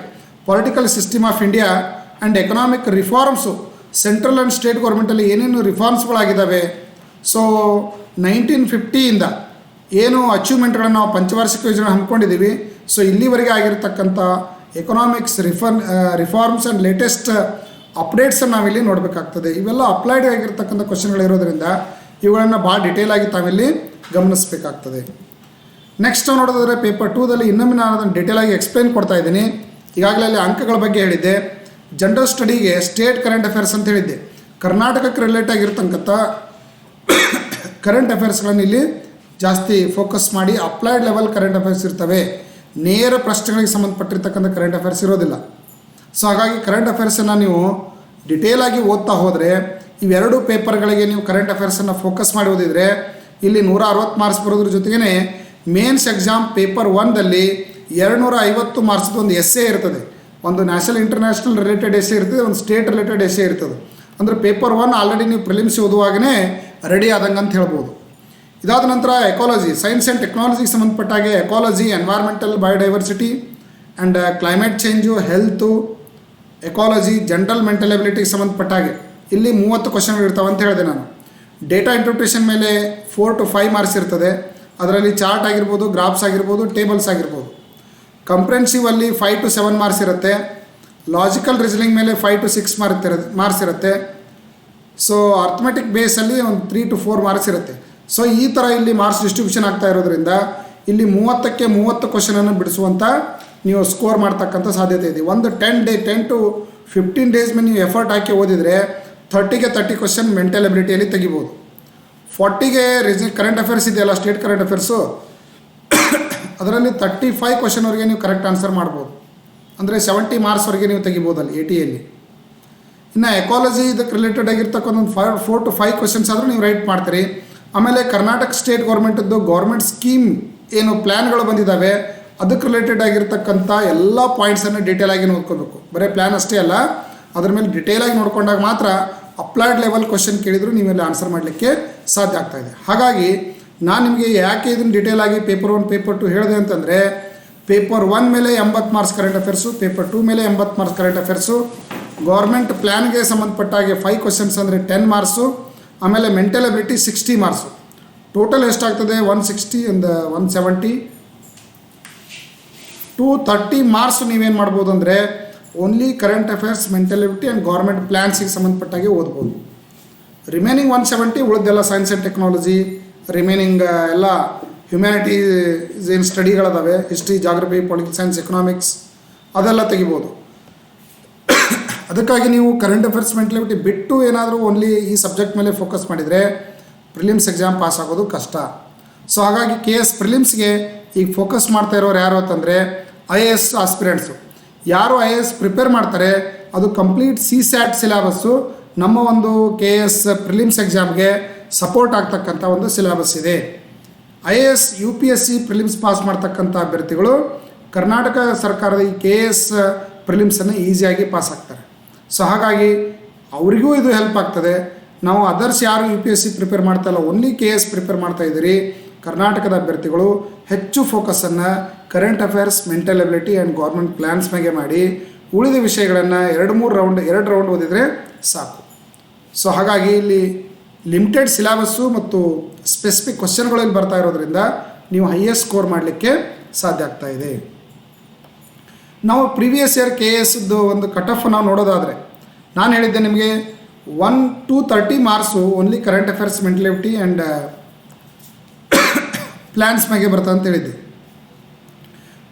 political system of India and economic reforms central and state ಗೌರ್ಮೆಂಟಲ್ಲಿ ಏನೇನು ರಿಫಾರ್ಮ್ಸ್ಗಳಾಗಿದ್ದಾವೆ ಸೊ ನೈನ್ಟೀನ್ ಫಿಫ್ಟಿಯಿಂದ ಏನು ಅಚೀವ್ಮೆಂಟ್ಗಳನ್ನು ನಾವು ಪಂಚವಾರ್ಷಿಕ ಯೋಜನೆ ಹಮ್ಮಿಕೊಂಡಿದ್ದೀವಿ. ಸೊ ಇಲ್ಲಿವರೆಗೆ ಆಗಿರತಕ್ಕಂಥ economics reform reforms and latest ಅಪ್ಡೇಟ್ಸನ್ನು ನಾವಿಲ್ಲಿ ನೋಡಬೇಕಾಗ್ತದೆ. ಇವೆಲ್ಲ ಅಪ್ಲೈಡ್ ಆಗಿರ್ತಕ್ಕಂಥ ಕ್ವಶನ್ಗಳಿರೋದ್ರಿಂದ ಇವುಗಳನ್ನು ಭಾಳ ಡಿಟೇಲ್ ಆಗಿ ತಾವಿಲ್ಲಿ ಗಮನಿಸಬೇಕಾಗ್ತದೆ. ನೆಕ್ಸ್ಟ್ ನಾವು ನೋಡೋದಾದರೆ ಪೇಪರ್ ಟೂದಲ್ಲಿ ಇನ್ನೊಮ್ಮೆ ನಾನು ಅದನ್ನು ಡೀಟೇಲ್ ಆಗಿ ಎಕ್ಸ್ಪ್ಲೈನ್ ಕೊಡ್ತಾ ಇದ್ದೀನಿ. ಈಗಾಗಲೇ ಅಲ್ಲಿ ಅಂಕಗಳ ಬಗ್ಗೆ ಹೇಳಿದ್ದೆ. ಜನರಲ್ ಸ್ಟಡಿಗೆ ಸ್ಟೇಟ್ ಕರೆಂಟ್ ಅಫೇರ್ಸ್ ಅಂತ ಹೇಳಿದ್ದೆ. ಕರ್ನಾಟಕಕ್ಕೆ ರಿಲೇಟ್ ಆಗಿರ್ತಕ್ಕಂಥ ಕರೆಂಟ್ ಅಫೇರ್ಸ್ಗಳನ್ನು ಇಲ್ಲಿ ಜಾಸ್ತಿ ಫೋಕಸ್ ಮಾಡಿ ಅಪ್ಲೈಡ್ ಲೆವೆಲ್ ಕರೆಂಟ್ ಅಫೇರ್ಸ್ ಇರ್ತವೆ. ನೇರ ಪ್ರಶ್ನೆಗಳಿಗೆ ಸಂಬಂಧಪಟ್ಟಿರ್ತಕ್ಕಂಥ ಕರೆಂಟ್ ಅಫೇರ್ಸ್ ಇರೋದಿಲ್ಲ. ಸೊ ಹಾಗಾಗಿ ಕರೆಂಟ್ ಅಫೇರ್ಸನ್ನು ನೀವು ಡಿಟೇಲ್ ಆಗಿ ಓದ್ತಾ ಹೋದರೆ, ಇವೆರಡು ಪೇಪರ್ಗಳಿಗೆ ನೀವು ಕರೆಂಟ್ ಅಫೇರ್ಸನ್ನು ಫೋಕಸ್ ಮಾಡಿ ಓದಿದರೆ, ಇಲ್ಲಿ ನೂರ ಅರವತ್ತು ಮಾರ್ಕ್ಸ್ ಬರೋದ್ರ ಜೊತೆಗೇ ಮೇನ್ಸ್ ಎಕ್ಸಾಮ್ ಪೇಪರ್ ಒನ್ದಲ್ಲಿ ಎರಡುನೂರ ಐವತ್ತು ಮಾರ್ಕ್ಸ್ದು ಒಂದು ಎಸ್ಸೆ ಇರ್ತದೆ. ಒಂದು ನ್ಯಾಷನಲ್ ಇಂಟರ್ನ್ಯಾಷನಲ್ ರಿಲೇಟೆಡ್ ಎಸ್ಸೆ ಇರ್ತದೆ, ಒಂದು ಸ್ಟೇಟ್ ರಿಲೇಟೆಡ್ ಎಸ್ಸೆ ಇರ್ತದೆ. ಅಂದರೆ ಪೇಪರ್ ಒನ್ ಆಲ್ರೆಡಿ ನೀವು ಪ್ರಿಲಿಮ್ಸ್ ಓದುವಾಗಲೇ ರೆಡಿ ಆದಂಗೆ ಅಂತ ಹೇಳ್ಬೋದು. ಇದಾದ ನಂತರ ಎಕಾಲಜಿ ಸೈನ್ಸ್ ಆ್ಯಂಡ್ ಟೆಕ್ನಾಲಜಿಗೆ ಸಂಬಂಧಪಟ್ಟ ಹಾಗೆ ecology environmental biodiversity and climate change health ecology general mental ಎಬಿಲಿಟಿಗೆ ಸಂಬಂಧಪಟ್ಟ ಹಾಗೆ ಇಲ್ಲಿ ಮೂವತ್ತು ಕ್ವಶನ್ಗಳು ಇರ್ತಾವೆ ಅಂತ ಹೇಳಿದೆ ನಾನು. ಡೇಟಾ ಇಂಟರ್ಪ್ರಿಟೇಷನ್ ಮೇಲೆ ಫೋರ್ ಟು ಫೈವ್ ಮಾರ್ಕ್ಸ್ ಇರ್ತದೆ. ಅದರಲ್ಲಿ ಚಾರ್ಟ್ ಆಗಿರ್ಬೋದು ಗ್ರಾಫ್ಸ್ ಆಗಿರ್ಬೋದು ಟೇಬಲ್ಸ್ ಆಗಿರ್ಬೋದು. ಕಂಪ್ರೆನ್ಸಿವ್ ಅಲ್ಲಿ ಫೈವ್ ಟು ಸೆವೆನ್ ಮಾರ್ಕ್ಸ್ ಇರುತ್ತೆ. ಲಾಜಿಕಲ್ ರೀಸನಿಂಗ್ ಮೇಲೆ ಫೈವ್ ಟು ಸಿಕ್ಸ್ ಮಾರ್ಕ್ ಇರುತ್ತೆ ಮಾರ್ಕ್ಸ್ ಇರುತ್ತೆ. ಸೊ ಅರ್ಥಮೆಟಿಕ್ ಬೇಸಲ್ಲಿ ಒಂದು ತ್ರೀ ಟು ಫೋರ್ ಮಾರ್ಕ್ಸ್ ಇರುತ್ತೆ. ಸೊ ಈ ಥರ ಇಲ್ಲಿ ಮಾರ್ಕ್ಸ್ ಡಿಸ್ಟ್ರಿಬ್ಯೂಷನ್ ಆಗ್ತಾ ಇರೋದ್ರಿಂದ ಇಲ್ಲಿ ಮೂವತ್ತಕ್ಕೆ ಮೂವತ್ತು ಕ್ವಶನನ್ನು ಬಿಡಿಸುವಂಥ ನೀವು ಸ್ಕೋರ್ ಮಾಡ್ತಕ್ಕಂಥ ಸಾಧ್ಯತೆ ಇದೆ. ಒಂದು ten day ten to fifteen days ಮೇಲೆ ನೀವು ಎಫರ್ಟ್ ಹಾಕಿ ಓದಿದರೆ ಥರ್ಟಿಗೆ ತರ್ಟಿ ಕ್ವಶನ್ ಮೆಂಟಲ್ ಎಬಿಲಿಟಿಯಲ್ಲಿ ತೆಗಿಬೋದು. ಫಾರ್ಟಿಗೆ ರಿಸಿ ಕರೆಂಟ್ ಅಫೇರ್ಸ್ ಇದೆಯಲ್ಲ ಸ್ಟೇಟ್ ಕರೆಂಟ್ ಅಫೇರ್ಸು ಅದರಲ್ಲಿ ತರ್ಟಿ ಫೈವ್ ಕ್ವಶನ್ವರೆಗೆ ನೀವು ಕರೆಕ್ಟ್ ಆನ್ಸರ್ ಮಾಡ್ಬೋದು. ಅಂದರೆ ಸೆವೆಂಟಿ ಮಾರ್ಕ್ಸ್ವರೆಗೆ ನೀವು ತೆಗಿಬೋದು ಅಲ್ಲಿ ಎ ಟಿಯಲ್ಲಿ ಇನ್ನು ಎಕಾಲಜಿ ಇದಕ್ಕೆ ರಿಲೇಟೆಡ್ ಆಗಿರ್ತಕ್ಕಂಥ ಒಂದು five four to five questions ಆದರೂ ನೀವು ರೈಟ್ ಮಾಡ್ತೀರಿ. ಆಮೇಲೆ ಕರ್ನಾಟಕ ಸ್ಟೇಟ್ ಗೌರ್ಮೆಂಟದ್ದು ಗೌರ್ಮೆಂಟ್ ಸ್ಕೀಮ್ ಏನು ಪ್ಲ್ಯಾನ್ಗಳು ಬಂದಿದ್ದಾವೆ ಅದಕ್ಕೆ ರಿಲೇಟೆಡ್ ಆಗಿರ್ತಕ್ಕಂಥ ಎಲ್ಲ ಪಾಯಿಂಟ್ಸನ್ನು ಡೀಟೇಲ್ ಆಗಿ ನೋಡ್ಕೋಬೇಕು. ಬರೀ ಪ್ಲ್ಯಾನ್ ಅಷ್ಟೇ ಅಲ್ಲ, ಅದ್ರ ಮೇಲೆ ಡೀಟೇಲ್ ಆಗಿ ನೋಡ್ಕೊಂಡಾಗ ಮಾತ್ರ ಅಪ್ಲೈಡ್ ಲೆವೆಲ್ ಕ್ವಶನ್ ಕೇಳಿದರೂ ನೀವೆಲ್ಲ ಆನ್ಸರ್ ಮಾಡಲಿಕ್ಕೆ ಸಾಧ್ಯ ಆಗ್ತಾ ಇದೆ. ಹಾಗಾಗಿ ನಾನು ನಿಮಗೆ ಯಾಕೆ ಇದನ್ನು ಡಿಟೇಲ್ ಆಗಿ ಪೇಪರ್ ಒನ್ ಪೇಪರ್ ಟು ಹೇಳಿದೆ ಅಂತಂದರೆ ಪೇಪರ್ ಒನ್ ಮೇಲೆ ಎಂಬತ್ತು marks current affairs paper two ಮೇಲೆ ಎಂಬತ್ತು ಮಾರ್ಕ್ಸ್ ಕರೆಂಟ್ ಅಫೇರ್ಸು ಗೌರ್ಮೆಂಟ್ ಪ್ಲ್ಯಾನ್ಗೆ ಸಂಬಂಧಪಟ್ಟ ಹಾಗೆ ಫೈವ್ ಕ್ವಶನ್ಸ್ ಅಂದರೆ ಟೆನ್ ಮಾರ್ಕ್ಸು ಆಮೇಲೆ mental ability sixty marks total ಎಷ್ಟಾಗ್ತದೆ? ಒನ್ ಸಿಕ್ಸ್ಟಿ ಒಂದು one seventy two thirty marks ನೀವೇನು ಮಾಡ್ಬೋದು ಅಂದರೆ only current affairs mental ability and government ಪ್ಲ್ಯಾನ್ಸಿಗೆ ಸಂಬಂಧಪಟ್ಟಾಗೆ ಓದ್ಬೋದು. ರಿಮೈನಿಂಗ್ ಒನ್ ಸೆವೆಂಟಿ ಉಳಿದೆಲ್ಲ ಸೈನ್ಸ್ ಆ್ಯಂಡ್ ಟೆಕ್ನಾಲಜಿ ರಿಮೈನಿಂಗ್ ಎಲ್ಲ ಹ್ಯುಮ್ಯಾನಿಟೀಸ್ ಏನು ಸ್ಟಡಿಗಳದಾವೆ history geography political science economics ಅದೆಲ್ಲ ತೆಗಿಬೋದು. ಅದಕ್ಕಾಗಿ ನೀವು ಕರೆಂಟ್ ಅಫೇರ್ಸ್ ಮೆಂಟಲಿಟಿ ಬಿಟ್ಟು ಏನಾದರೂ ಓನ್ಲಿ ಈ ಸಬ್ಜೆಕ್ಟ್ ಮೇಲೆ ಫೋಕಸ್ ಮಾಡಿದರೆ ಪ್ರಿಲಿಮ್ಸ್ ಎಕ್ಸಾಮ್ ಪಾಸ್ ಆಗೋದು ಕಷ್ಟ. ಸೊ ಹಾಗಾಗಿ ಕೆ ಎಸ್ ಪ್ರಿಲಿಮ್ಸ್ಗೆ ಈಗ ಫೋಕಸ್ ಮಾಡ್ತಾ ಇರೋರು ಯಾರು ಅಂತಂದರೆ ಐ ಎ ಎಸ್ ಆಸ್ಪಿರೆಂಟ್ಸು ಯಾರು ಐ ಎ ಎಸ್ ಪ್ರಿಪೇರ್ ಮಾಡ್ತಾರೆ, ಅದು ಕಂಪ್ಲೀಟ್ ಸಿ ಸ್ಯಾಟ್ ಸಿಲೆಬಸ್ಸು ನಮ್ಮ ಒಂದು ಕೆ ಎಸ್ ಪ್ರಿಲಿಮ್ಸ್ ಎಕ್ಸಾಮ್ಗೆ ಸಪೋರ್ಟ್ ಆಗ್ತಕ್ಕಂಥ ಒಂದು ಸಿಲೆಬಸ್ ಇದೆ. I A S U P S C prelims pass ಮಾಡ್ತಕ್ಕಂಥ ಅಭ್ಯರ್ಥಿಗಳು ಕರ್ನಾಟಕ ಸರ್ಕಾರದ ಈ ಕೆ ಎಸ್ ಪ್ರಿಲಿಮ್ಸನ್ನು ಈಸಿಯಾಗಿ ಪಾಸ್ ಆಗ್ತಾರೆ. ಸೊ ಹಾಗಾಗಿ ಅವರಿಗೂ ಇದು ಹೆಲ್ಪ್ ಆಗ್ತದೆ. ನಾವು ಅದರ್ಸ್ ಯಾರು U P S C prepare ಮಾಡ್ತಾ ಇಲ್ಲ ಓನ್ಲಿ ಕೆ ಎಸ್ ಪ್ರಿಪೇರ್ ಮಾಡ್ತಾ ಇದ್ದೀರಿ. ಕರ್ನಾಟಕದ ಅಭ್ಯರ್ಥಿಗಳು ಹೆಚ್ಚು ಫೋಕಸನ್ನು current affairs mental ability and government plans ಮೇಲೆ ಮಾಡಿ ಉಳಿದ ವಿಷಯಗಳನ್ನು ಎರಡು ಮೂರು ರೌಂಡ್ ಎರಡು ರೌಂಡ್ ಓದಿದರೆ ಸಾಕು. ಸೊ ಹಾಗಾಗಿ ಇಲ್ಲಿ ಲಿಮಿಟೆಡ್ ಸಿಲೆಬಸ್ಸು ಮತ್ತು ಸ್ಪೆಸಿಫಿಕ್ ಕ್ವಶನ್ಗಳಲ್ಲಿ ಬರ್ತಾ ಇರೋದ್ರಿಂದ ನೀವು ಹೈಯೆಸ್ಟ್ ಸ್ಕೋರ್ ಮಾಡಲಿಕ್ಕೆ ಸಾಧ್ಯ ಆಗ್ತಾ ಇದೆ. ನಾವು ಪ್ರೀವಿಯಸ್ ಇಯರ್ ಕೆ ಎಸ್ದು ಒಂದು ಕಟ್ ಆಫ್ ನಾವು ನೋಡೋದಾದರೆ, ನಾನು ಹೇಳಿದ್ದೆ ನಿಮಗೆ one to thirty marks only current affairs mentality and plans ಮ್ಯಾಗೆ ಬರ್ತಾ ಅಂತ ಹೇಳಿದ್ದೆ.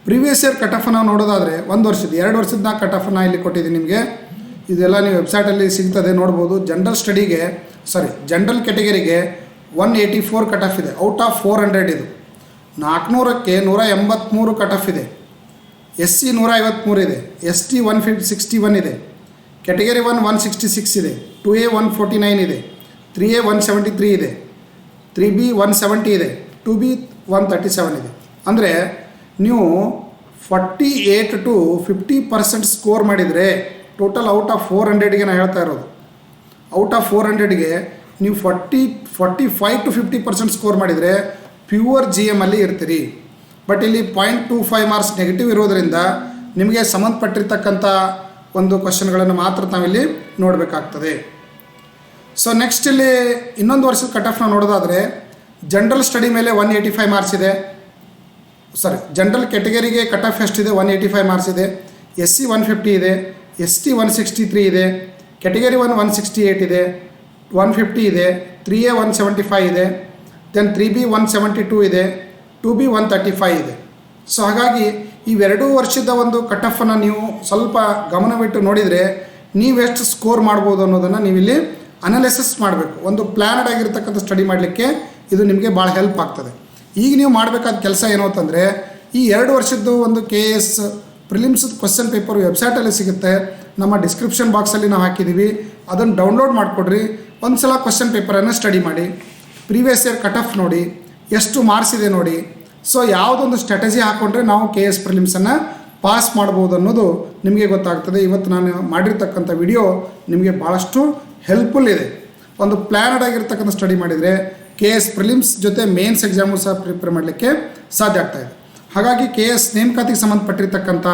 ಪ್ರೀವಿಯಸ್ ಇಯರ್ ಕಟ್ ಆಫ್ ನಾವು ನೋಡೋದಾದರೆ ಒಂದು ವರ್ಷದ ಎರಡು ವರ್ಷದ ನಾ ಕಟ್ ನಾ ಇಲ್ಲಿ ಕೊಟ್ಟಿದ್ದೀನಿ ನಿಮಗೆ. ಇದೆಲ್ಲ ನೀವು ವೆಬ್ಸೈಟಲ್ಲಿ ಸಿಗ್ತದೆ, ನೋಡ್ಬೋದು. ಜನರಲ್ ಸ್ಟಡಿಗೆ sorry general ಕೆಟಗರಿಗೆ one eighty four cut off ಇದೆ. ಔಟ್ ಆಫ್ ಫೋರ್ ಹಂಡ್ರೆಡ್ ಇದು. ನಾಲ್ಕುನೂರಕ್ಕೆ ನೂರ ಎಂಬತ್ತ್ಮೂರು ಕಟ್ ಆಫ್ ಇದೆ. ಎಸ್ ಸಿ ನೂರ ಐವತ್ತ್ಮೂರು ಇದೆ. S T one fifty sixty one ಇದೆ. Category one one sixty six ಇದೆ. Two A one forty nine ಇದೆ. Three A one seventy three ಇದೆ. ತ್ರೀ ಬಿ ಒನ್ ಸೆವೆಂಟಿ ಇದೆ. Two B one thirty seven ಇದೆ. ಅಂದರೆ ನೀವು forty eight to fifty percent score ಮಾಡಿದರೆ total out of four ಹಂಡ್ರೆಡ್ಗೆ ನಾನು ಹೇಳ್ತಾ ಇರೋದು. ಔಟ್ ಆಫ್ ಫೋರ್ ಹಂಡ್ರೆಡ್ಗೆ ನೀವು forty forty five to fifty percent score ಮಾಡಿದರೆ ಪ್ಯೂರ್ ಜಿ ಅಲ್ಲಿ ಇರ್ತೀರಿ. ಬಟ್ ಇಲ್ಲಿ point two five marks negative ಇರೋದರಿಂದ ನಿಮಗೆ ಸಂಬಂಧಪಟ್ಟಿರ್ತಕ್ಕಂಥ ಒಂದು ಕ್ವಶನ್ಗಳನ್ನು ಮಾತ್ರ ನಾವಿಲ್ಲಿ ನೋಡಬೇಕಾಗ್ತದೆ. ಸೊ ನೆಕ್ಸ್ಟ್ ಇಲ್ಲಿ ಇನ್ನೊಂದು ವರ್ಷದ ಕಟ್ ಆಫ್ ನಾವು ನೋಡೋದಾದರೆ ಜನರಲ್ ಸ್ಟಡಿ ಮೇಲೆ ಒನ್ ಏಯ್ಟಿ ಫೈವ್ ಮಾರ್ಕ್ಸ್ ಇದೆ. ಸಾರಿ ಜನರಲ್ ಕೆಟಗರಿಗೆ ಕಟ್ ಆಫ್ ಎಷ್ಟಿದೆ? ಒನ್ ಏಯ್ಟಿ ಫೈವ್ ಮಾರ್ಕ್ಸ್ ಇದೆ. ಎಸ್ ಸಿ ಒನ್ ಫಿಫ್ಟಿ ಇದೆ. S T one sixty three ಇದೆ. Category one one sixty eight ಇದೆ ಒನ್ ಫಿಫ್ಟಿ ಇದೆ three A one seventy five ಇದೆ then three B one seventy two ಇದೆ two B one thirty five ಇದೆ. So ಹಾಗಾಗಿ ಇವೆರಡೂ ವರ್ಷದ ಒಂದು ಕಟ್ ಆಫನ್ನು ನೀವು ಸ್ವಲ್ಪ ಗಮನವಿಟ್ಟು ನೋಡಿದರೆ ನೀವೆಷ್ಟು ಸ್ಕೋರ್ ಮಾಡ್ಬೋದು ಅನ್ನೋದನ್ನು ನೀವಿಲ್ಲಿ ಅನಾಲಿಸಿಸ್ ಮಾಡಬೇಕು. ಒಂದು ಪ್ಲ್ಯಾನಡ್ ಆಗಿರ್ತಕ್ಕಂಥ ಸ್ಟಡಿ ಮಾಡಲಿಕ್ಕೆ ಇದು ನಿಮಗೆ ಭಾಳ ಹೆಲ್ಪ್ ಆಗ್ತದೆ. ಈಗ ನೀವು ಮಾಡಬೇಕಾದ ಕೆಲಸ ಏನು ಅಂತಂದರೆ, ಈ ಎರಡು ವರ್ಷದ್ದು ಒಂದು K S prelims question paper ವೆಬ್ಸೈಟಲ್ಲಿ ಸಿಗುತ್ತೆ. ನಮ್ಮ ಡಿಸ್ಕ್ರಿಪ್ಷನ್ ಬಾಕ್ಸಲ್ಲಿ ನಾವು ಹಾಕಿದ್ದೀವಿ ಅದನ್ನು ಡೌನ್ಲೋಡ್ ಮಾಡಿಕೊಡ್ರಿ. ಒಂದು ಸಲ ಕ್ವಶನ್ ಪೇಪರನ್ನು ಸ್ಟಡಿ ಮಾಡಿ. ಪ್ರೀವಿಯಸ್ ಇಯರ್ ಕಟ್ ಆಫ್ ನೋಡಿ. ಎಷ್ಟು ಮಾರ್ಕ್ಸ್ ಇದೆ ನೋಡಿ. ಸೊ ಯಾವುದೊಂದು ಸ್ಟ್ರಾಟಜಿ ಹಾಕ್ಕೊಂಡ್ರೆ ನಾವು ಕೆ ಎಸ್ ಪ್ರಿಲಿಮ್ಸನ್ನು ಪಾಸ್ ಮಾಡ್ಬೋದು ಅನ್ನೋದು ನಿಮಗೆ ಗೊತ್ತಾಗ್ತದೆ. ಇವತ್ತು ನಾನು ಮಾಡಿರ್ತಕ್ಕಂಥ ವಿಡಿಯೋ ನಿಮಗೆ ಭಾಳಷ್ಟು ಹೆಲ್ಪ್ಫುಲ್ ಇದೆ. ಒಂದು ಪ್ಲ್ಯಾನಡ್ ಆಗಿರ್ತಕ್ಕಂಥ ಸ್ಟಡಿ ಮಾಡಿದರೆ ಕೆ ಎಸ್ ಪ್ರಿಲಿಮ್ಸ್ ಜೊತೆ ಮೇನ್ಸ್ ಎಕ್ಸಾಮು ಸಹ ಪ್ರಿಪೇರ್ ಮಾಡಲಿಕ್ಕೆ ಸಾಧ್ಯ ಆಗ್ತಾ ಇದೆ. ಹಾಗಾಗಿ ಕೆ ಎಸ್ ನೇಮಕಾತಿಗೆ ಸಂಬಂಧಪಟ್ಟಿರ್ತಕ್ಕಂಥ